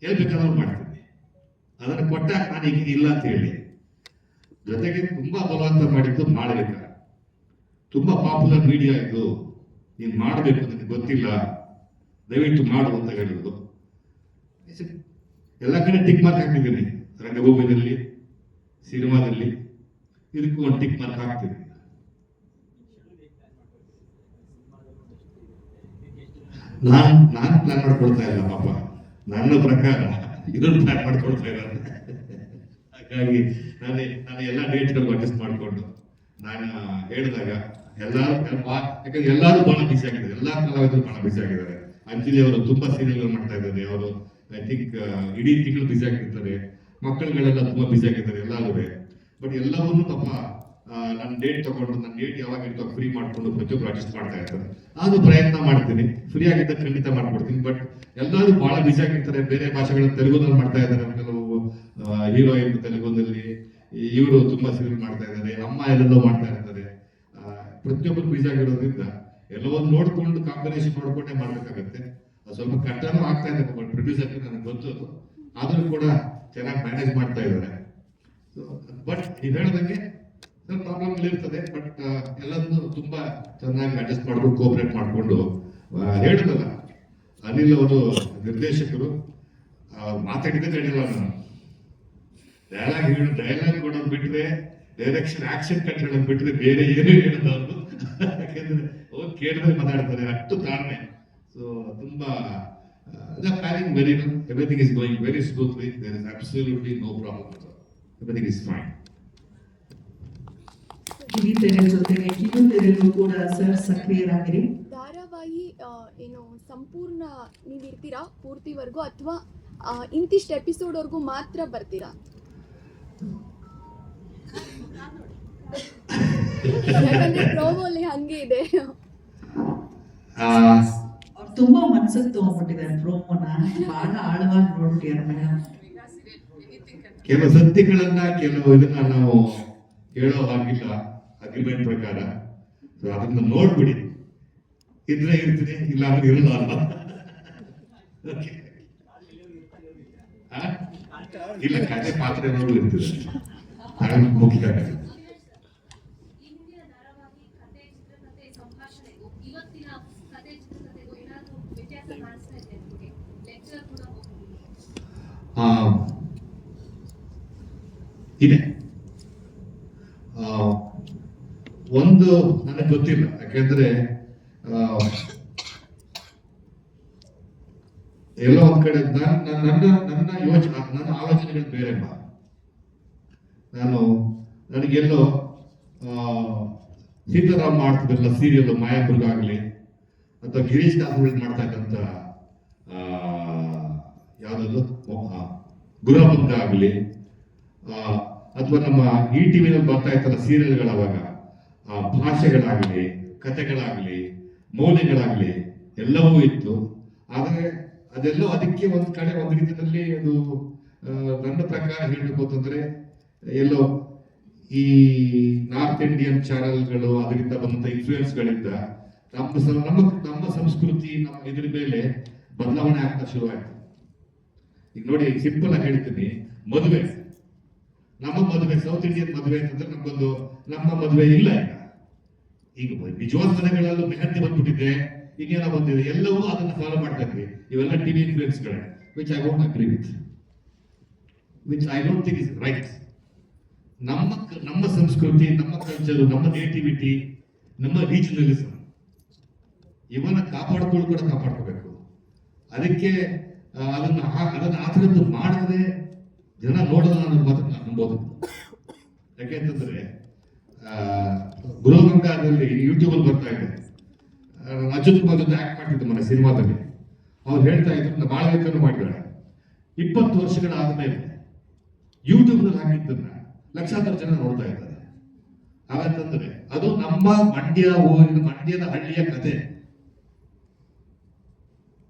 ಎಲ್ಲಿ ಬೇಕಾದ್ರೂ ಮಾಡ್ತೀನಿ ಅದನ್ನು ಕೊಟ್ಟಾಗ ನಾನು ಈಗ ಇಲ್ಲ ಅಂತ ಹೇಳಿ. ಜೊತೆಗೆ ತುಂಬಾ ಬಲವಂತ ಮಾಡಿದ್ದು ಮಾಡಬೇಕ. ತುಂಬಾ ಪಾಪ್ಯುಲರ್ ಮೀಡಿಯಾ ಇದು. ನೀನು ಮಾಡಬೇಕು ನನಗೆ ಗೊತ್ತಿಲ್ಲ. ದಯವಿಟ್ಟು ಮಾಡು ಅಂತ ಹೇಳಿದ್ರು ಎಲ್ಲ ಕಡೆ ಟಿಕ್ ಮಾರ್ಕ್ ಹಾಕ್ತಿದ್ದೀನಿ. ರಂಗಭೂಮಿನಲ್ಲಿ ಸಿನಿಮಾದಲ್ಲಿ. ಇದಕ್ಕೂ ಒಂದು ಟಿಕ್ ಮಾರ್ಕ್ ಹಾಕ್ತೀನಿ ನಾನ್, ನಾನು ಪ್ಲಾನ್ ಮಾಡ್ಕೊಳ್ತಾ ಇಲ್ಲ ಪಾಪ. ನನ್ನ ಪ್ರಕಾರ ಇದನ್ನು ಪ್ಲಾನ್ ಮಾಡ್ಕೊಳ್ತಾ ಇಲ್ಲ ಹಾಗಾಗಿ ನಾನು ನಾನು ಎಲ್ಲ ಡೇಟ್ಗಳು ಅಡ್ಜಸ್ಟ್ ಮಾಡಿಕೊಂಡು ನಾನು ಹೇಳಿದಾಗ ಎಲ್ಲಾರು ಯಾಕಂದ್ರೆ ಎಲ್ಲರೂ ಬಹಳ ಬಿಸಿ ಆಗಿದ್ದಾರೆ. ಎಲ್ಲಾ ಕಲಾವಿದರು ಬಹಳ ಬಿಸಿ ಆಗಿದ್ದಾರೆ. ಅಂಜಲಿ ಅವರು ತುಂಬಾ ಸೀರಿಯಲ್ ಮಾಡ್ತಾ ಇದ್ದಾರೆ. ಅವರು ಐ ಥಿಂಕ್ ಇಡೀ ತಿಂಗಳು ಬಿಸಿ ಆಗಿರ್ತಾರೆ. ಮಕ್ಕಳುಗಳೆಲ್ಲ ತುಂಬಾ ಬಿಸಿ ಆಗಿದ್ದಾರೆ. ಎಲ್ಲರೂ ಬಟ್ ಎಲ್ಲವನ್ನೂ ಪಾಪ ನನ್ನ ಡೇಟ್ ತಗೊಂಡು ನನ್ನ ಡೇಟ್ ಯಾವಾಗ ಇರ್ತೋ ಫ್ರೀ ಮಾಡ್ಕೊಂಡು ಪ್ರತಿಯೊಬ್ಬರು ಅಡ್ಜಸ್ಟ್ ಮಾಡ್ತಾ ಇರ್ತಾರೆ. ನಾನು ಪ್ರಯತ್ನ ಮಾಡ್ತೀನಿ. ಫ್ರೀ ಆಗಿದ್ದ ಖಂಡಿತ ಮಾಡ್ಕೊಡ್ತೀನಿ. ಬಟ್ ಎಲ್ಲರೂ ಬಹಳ ಬಿಸಿ ಆಗಿರ್ತಾರೆ. ಬೇರೆ ಭಾಷೆಗಳಲ್ಲಿ ತೆಲುಗುನಲ್ಲಿ ಮಾಡ್ತಾ ಇದ್ದಾರೆ. ಕೆಲವು ಹೀರೋಯಿನ್ ತೆಲುಗುನಲ್ಲಿ ಇವರು ತುಂಬಾ ಸೀರಿಯಲ್ ಮಾಡ್ತಾ ಇದ್ದಾರೆ. ಅಮ್ಮ ಎಲ್ಲೆಲ್ಲೋ ಮಾಡ್ತಾ ಇರ್ತಾರೆ. ಪ್ರತಿಯೊಬ್ಬರು ಬಿಸಿ ಆಗಿರೋದ್ರಿಂದ ಎಲ್ಲವನ್ನೂ ನೋಡ್ಕೊಂಡು ಕಾಂಬಿನೇಷನ್ ನೋಡ್ಕೊಂಡೇ ಮಾಡ್ಬೇಕಾಗತ್ತೆ. ಸ್ವಲ್ಪ ಕಷ್ಟನೂ ಆಗ್ತಾ ಇದೆ. ಪ್ರೊಡ್ಯೂಸರ್ ನನಗೆ ಗೊತ್ತು ಆದರೂ ಕೂಡ ಚೆನ್ನಾಗಿ ಮ್ಯಾನೇಜ್ ಮಾಡ್ತಾ ಇದ್ದಾರೆ. ಬಟ್ ಇದು ಹೇಳ್ದಂಗೆ ಪ್ರಾಬ್ಲಮ್ ಇರ್ತದೆ ಬಟ್ ಎಲ್ಲದನ್ನು ತುಂಬಾ ಚೆನ್ನಾಗಿ ಅಡ್ಜಸ್ಟ್ ಮಾಡ್ಕೊಂಡು ಕೋಪರೇಟ್ ಮಾಡಿಕೊಂಡು ಹೇಳಿದಲ್ಲ, ಅನಿಲ್ ಅವರು ನಿರ್ದೇಶಕರು ಮಾತಾಡಿದ್ರೆ ತಡಿಲ್ಲ ನಾನು ಡೈಲಾಗ್ ಹೇಳಿ ಡೈಲಾಗ್ ಕೊಡೋದು ಬಿಟ್ಟರೆ ಡೈರೆಕ್ಷನ್ ಆಕ್ಷನ್ ಕಟ್ ಹೇಳೋದು ಬಿಟ್ಟರೆ ಬೇರೆ ಏನೇ ಹೇಳೋದು ಅವರು. (laughs) ಯಾಕೆಂದ್ರೆ, ಅವ್ರು ಕೇಳಿದ್ರೆ ಮಾತಾಡ್ತಾರೆ, ಅಷ್ಟು ತಾಳ್ಮೆ. ಸೊ ತುಂಬಾ planning very everything is going very smoothly there is absolutely no problem everything is fine ಕಿರಿತೆರೆ ಜೊತೆಗೆ ಕಿವಿತೆರೆಗೂ ಕೂಡ ಸರ್ ಸಕ್ರಿಯರಾಗಿರಿ. ಧಾರಾವಾಹಿ ಏನು ಸಂಪೂರ್ಣ ನೀವು ಇರ್ತೀರಾ ಪೂರ್ತಿವರೆಗೂ ಅಥವಾ ಇಂತಿಷ್ಟು ಎಪಿಸೋಡ್ವರೆಗೂ ಮಾತ್ರ ಬರ್ತೀರಾ? ಯಾಕಂದ್ರೆ ಪ್ರೋಮೋಲಿ ಹಂಗೆ ಇದೆ. ತುಂಬಾ ಮನ್ಸಿಗೆ ತಗೊಂಡ್ಬಿಟ್ಟಿದ್ದಾರೆ ಪ್ರೋಮೋನ ಬಹಳ ಆಳವಾಗಿ ನೋಡ್ಬಿಟ್ಟಿದ್ದಾರೆ ಮೇಡಮ್ ಕೆಲವು ಸತ್ಯಗಳನ್ನ ಕೆಲವು ಇದನ್ನ ನಾವು ಹೇಳೋ ಹಾಗಿಲ್ಲ. ಅಗ್ರಿಮೆಂಟ್ ಪ್ರಕಾರ ಸೊ ಅದನ್ನ ನೋಡ್ಬಿಡಿ. ಇದ್ರೆ ಇರ್ತೀನಿ ಇಲ್ಲ ಅಂದ್ರೆ ಇರಲ್ಲ ಅಲ್ಲ? ಇಲ್ಲ ಕತೆ ಪಾತ್ರೆ ನೋಡು ಇರ್ತದೆ. ಮುಖ್ಯ ಹಿಂದಿನ ಧಾರಾವಾಹಿ ಕತೆ ಚಿತ್ರಕಥೆ ಸಂಭಾಷಣೆಗೂ ಇವತ್ತಿನ ಕತೆ ಚಿತ್ರಕಥೆಗೂ ಏನಾದರೂ ವ್ಯತ್ಯಾಸ ಕಾಣಿಸ್ತಾ ಇದೆ ನಿಮಗೆ ಲೆಕ್ಚರ್ ಕೂಡ ಹೋಗ್ಬೋದು ಆ, ಇದೆ ಆ, ಒಂದು ನನಗೆ ಗೊತ್ತಿಲ್ಲ. ಯಾಕೆಂದ್ರೆ ಎಲ್ಲೋ ಒಂದ್ ಕಡೆ ನಾನ್- ನಾನ್- ನನ್ನ ನನ್ನ ಯೋಚನೆ ನನ್ನ ಆಲೋಚನೆಗಳು ಬೇರೆ ನಾನು ನನಗೆಲ್ಲೋ ಸೀತಾರಾಮ್ ಮಾಡ್ತಿದ್ರಲ್ಲ ಸೀರಿಯಲ್ ಮಾಯಾಪುರ್ಗ ಆಗಲಿ ಅಥವಾ ಗಿರೀಶ್ ಇದ್ದಂತ ಆ, ಯಾವ್ದದು? ಆ, ಆಗ್ಲಿ ಆಗಲಿ ಅಥವಾ ನಮ್ಮ ಈ ಟಿವಿನಲ್ಲಿ ಬರ್ತಾ ಇತ್ತಲ್ಲ ಸೀರಿಯಲ್ಗಳು ಅವಾಗ. ಭಾಷೆಗಳಾಗಲಿ ಕಥೆಗಳಾಗಲಿ ಮೌಲ್ಯಗಳಾಗಲಿ ಎಲ್ಲವೂ ಇತ್ತು. ಆದರೆ ಅದೆಲ್ಲ ಅದಕ್ಕೆ ಒಂದು ಕಡೆ ಒಂದು ರೀತಿಯಲ್ಲಿ ಅದು ಆ, ನನ್ನ ಪ್ರಕಾರ ಹೇಳಬೇಕು ಅಂತಂದ್ರೆ ಎಲ್ಲೋ ಈ ನಾರ್ತ್ ಇಂಡಿಯನ್ ಚಾನೆಲ್ಗಳು ಅದರಿಂದ ಬಂದಂತ ಇನ್ಫ್ಲೂಯೆನ್ಸ್ಗಳಿಂದ ನಮ್ಮ ನಮ್ಮ ನಮ್ಮ ಸಂಸ್ಕೃತಿ ನಮ್ಮ ಇದ್ರ ಮೇಲೆ ಬದಲಾವಣೆ ಆಗ್ತಾ ಶುರುವಾಯಿತು. ಈಗ ನೋಡಿ ಸಿಂಪಲ್ ಆಗಿ ಹೇಳ್ತೀನಿ. ಮದುವೆ. ನಮ್ಮ ಮದುವೆ ಸೌತ್ ಇಂಡಿಯನ್ ಮದುವೆ ಅಂತಂದ್ರೆ ನಮ್ಗೊಂದು ನಮ್ಮ ಮದುವೆ ಇಲ್ಲ ಈಗ. ಈಗ ನಿಜವಾದ ಮನೆಗಳಲ್ಲೂ ಮೆಹಂದಿ ಬಂದ್ಬಿಟ್ಟಿದೆ ಏನೋ ಬಂದಿದೆ, ಎಲ್ಲವೂ ಅದನ್ನ ಫಾಲೋ ಮಾಡ್ತಾ ಇದ್ವಿ. ಇವೆಲ್ಲ TV ಇನ್ಫ್ಲೂಯೆನ್ಸ್ಗಳೇ which I won't agree with which I don't think is right ನಮ್ಮ ನಮ್ಮ ಸಂಸ್ಕೃತಿ, ನಮ್ಮ ಕಲ್ಚರ್ ನಮ್ಮ ನೇಟಿವಿಟಿ ನಮ್ಮ ರೀಜನಲಿಸಮ್ ಇವನ್ನ ಕಾಪಾಡ್ಕೊಂಡು ಕೂಡ ಕಾಪಾಡ್ಕೋಬೇಕು. ಅದಕ್ಕೆ ಅದನ್ನ ಅದನ್ನ ಆ ಥರದ್ದು ಮಾಡದೆ ಜನ ನೋಡೋಣ ಅನ್ನೋದು ಮಾತ್ರ ನಾನು ನಂಬೋದು ಯಾಕೆಂತಂದ್ರೆ ಆ, ಗೃಹಗಂಗಾದಲ್ಲಿ ಯೂಟ್ಯೂಬ್ ಅಲ್ಲಿ ಬರ್ತಾ ಇದೆ. ಅಚ್ಯುತ್ ಕುಮಾರ್ ಜೊತೆ ಆಕ್ಟ್ ಮಾಡ್ತಿದ್ದೆ ಮನೆ ಸಿನಿಮಾದಲ್ಲಿ. ಅವ್ರು ಹೇಳ್ತಾ ಇದ್ರು ಬಾಳವೇಕನ್ನು ಮಾಡಿದ್ದಾರೆ. ಇಪ್ಪತ್ತು ವರ್ಷಗಳಾದ ಮೇಲೆ ಯೂಟ್ಯೂಬ್ನಲ್ಲಿ ಹಾಕಿದ್ದನ್ನ ಲಕ್ಷಾಂತರ ಜನ ನೋಡ್ತಾ ಇದ್ದಾರೆ. ಹಾಗಂತಂದ್ರೆ ಅದು ನಮ್ಮ ಮಂಡ್ಯ ಊರಿನ ಮಂಡ್ಯದ ಹಳ್ಳಿಯ ಕತೆ.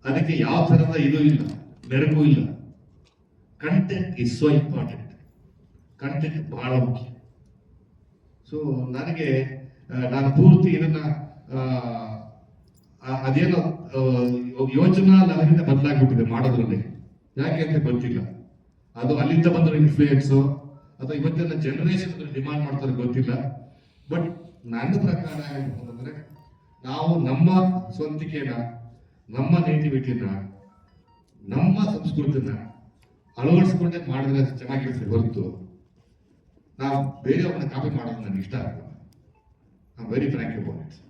ಅದಕ್ಕೆ ಯಾವ ತರದ ಇದು ಇಲ್ಲ ಮೆರುಗು ಇಲ್ಲ. Content is so important content ಬಹಳ ಮುಖ್ಯ. ಸೊ ನನಗೆ ನಾನು ಪೂರ್ತಿ ಇದನ್ನ ಅದೇನೋ ಯೋಚನಾ ಲಹರಿನ ಬದಲಾಗ್ಬಿಟ್ಟಿದೆ ಮಾಡೋದ್ರಲ್ಲಿ. ಯಾಕೆ ಅಂತ ಗೊತ್ತಿಲ್ಲ. ಅದು ಅಲ್ಲಿಂದ ಬಂದ್ರೆ ಇನ್ಫ್ಲೂಯೆನ್ಸ್ ಅಥವಾ ಇವತ್ತಿನ ಜನರೇಷನ್ ಡಿಮಾಂಡ್ ಮಾಡ್ತಾರೆ ಗೊತ್ತಿಲ್ಲ. ಬಟ್ ನನ್ನ ಪ್ರಕಾರ ಅಂದ್ರೆ ನಾವು ನಮ್ಮ ಸ್ವಂತಿಕೆನ, ನಮ್ಮ ನೇಟಿವಿಟಿನ ನಮ್ಮ ಸಂಸ್ಕೃತಿನ ಅಳವಡಿಸ್ಕೊಂಡೆ ಮಾಡಿದ್ರೆ ಚೆನ್ನಾಗಿರ್ತದೆ ಹೊರತು. ನಾವು ಬೇರೆಯವ್ರನ್ನ ಕಾಪಿ ಮಾಡೋದು ನನಗೆ ಇಷ್ಟ ಆಗಲ್ಲ I very frank about it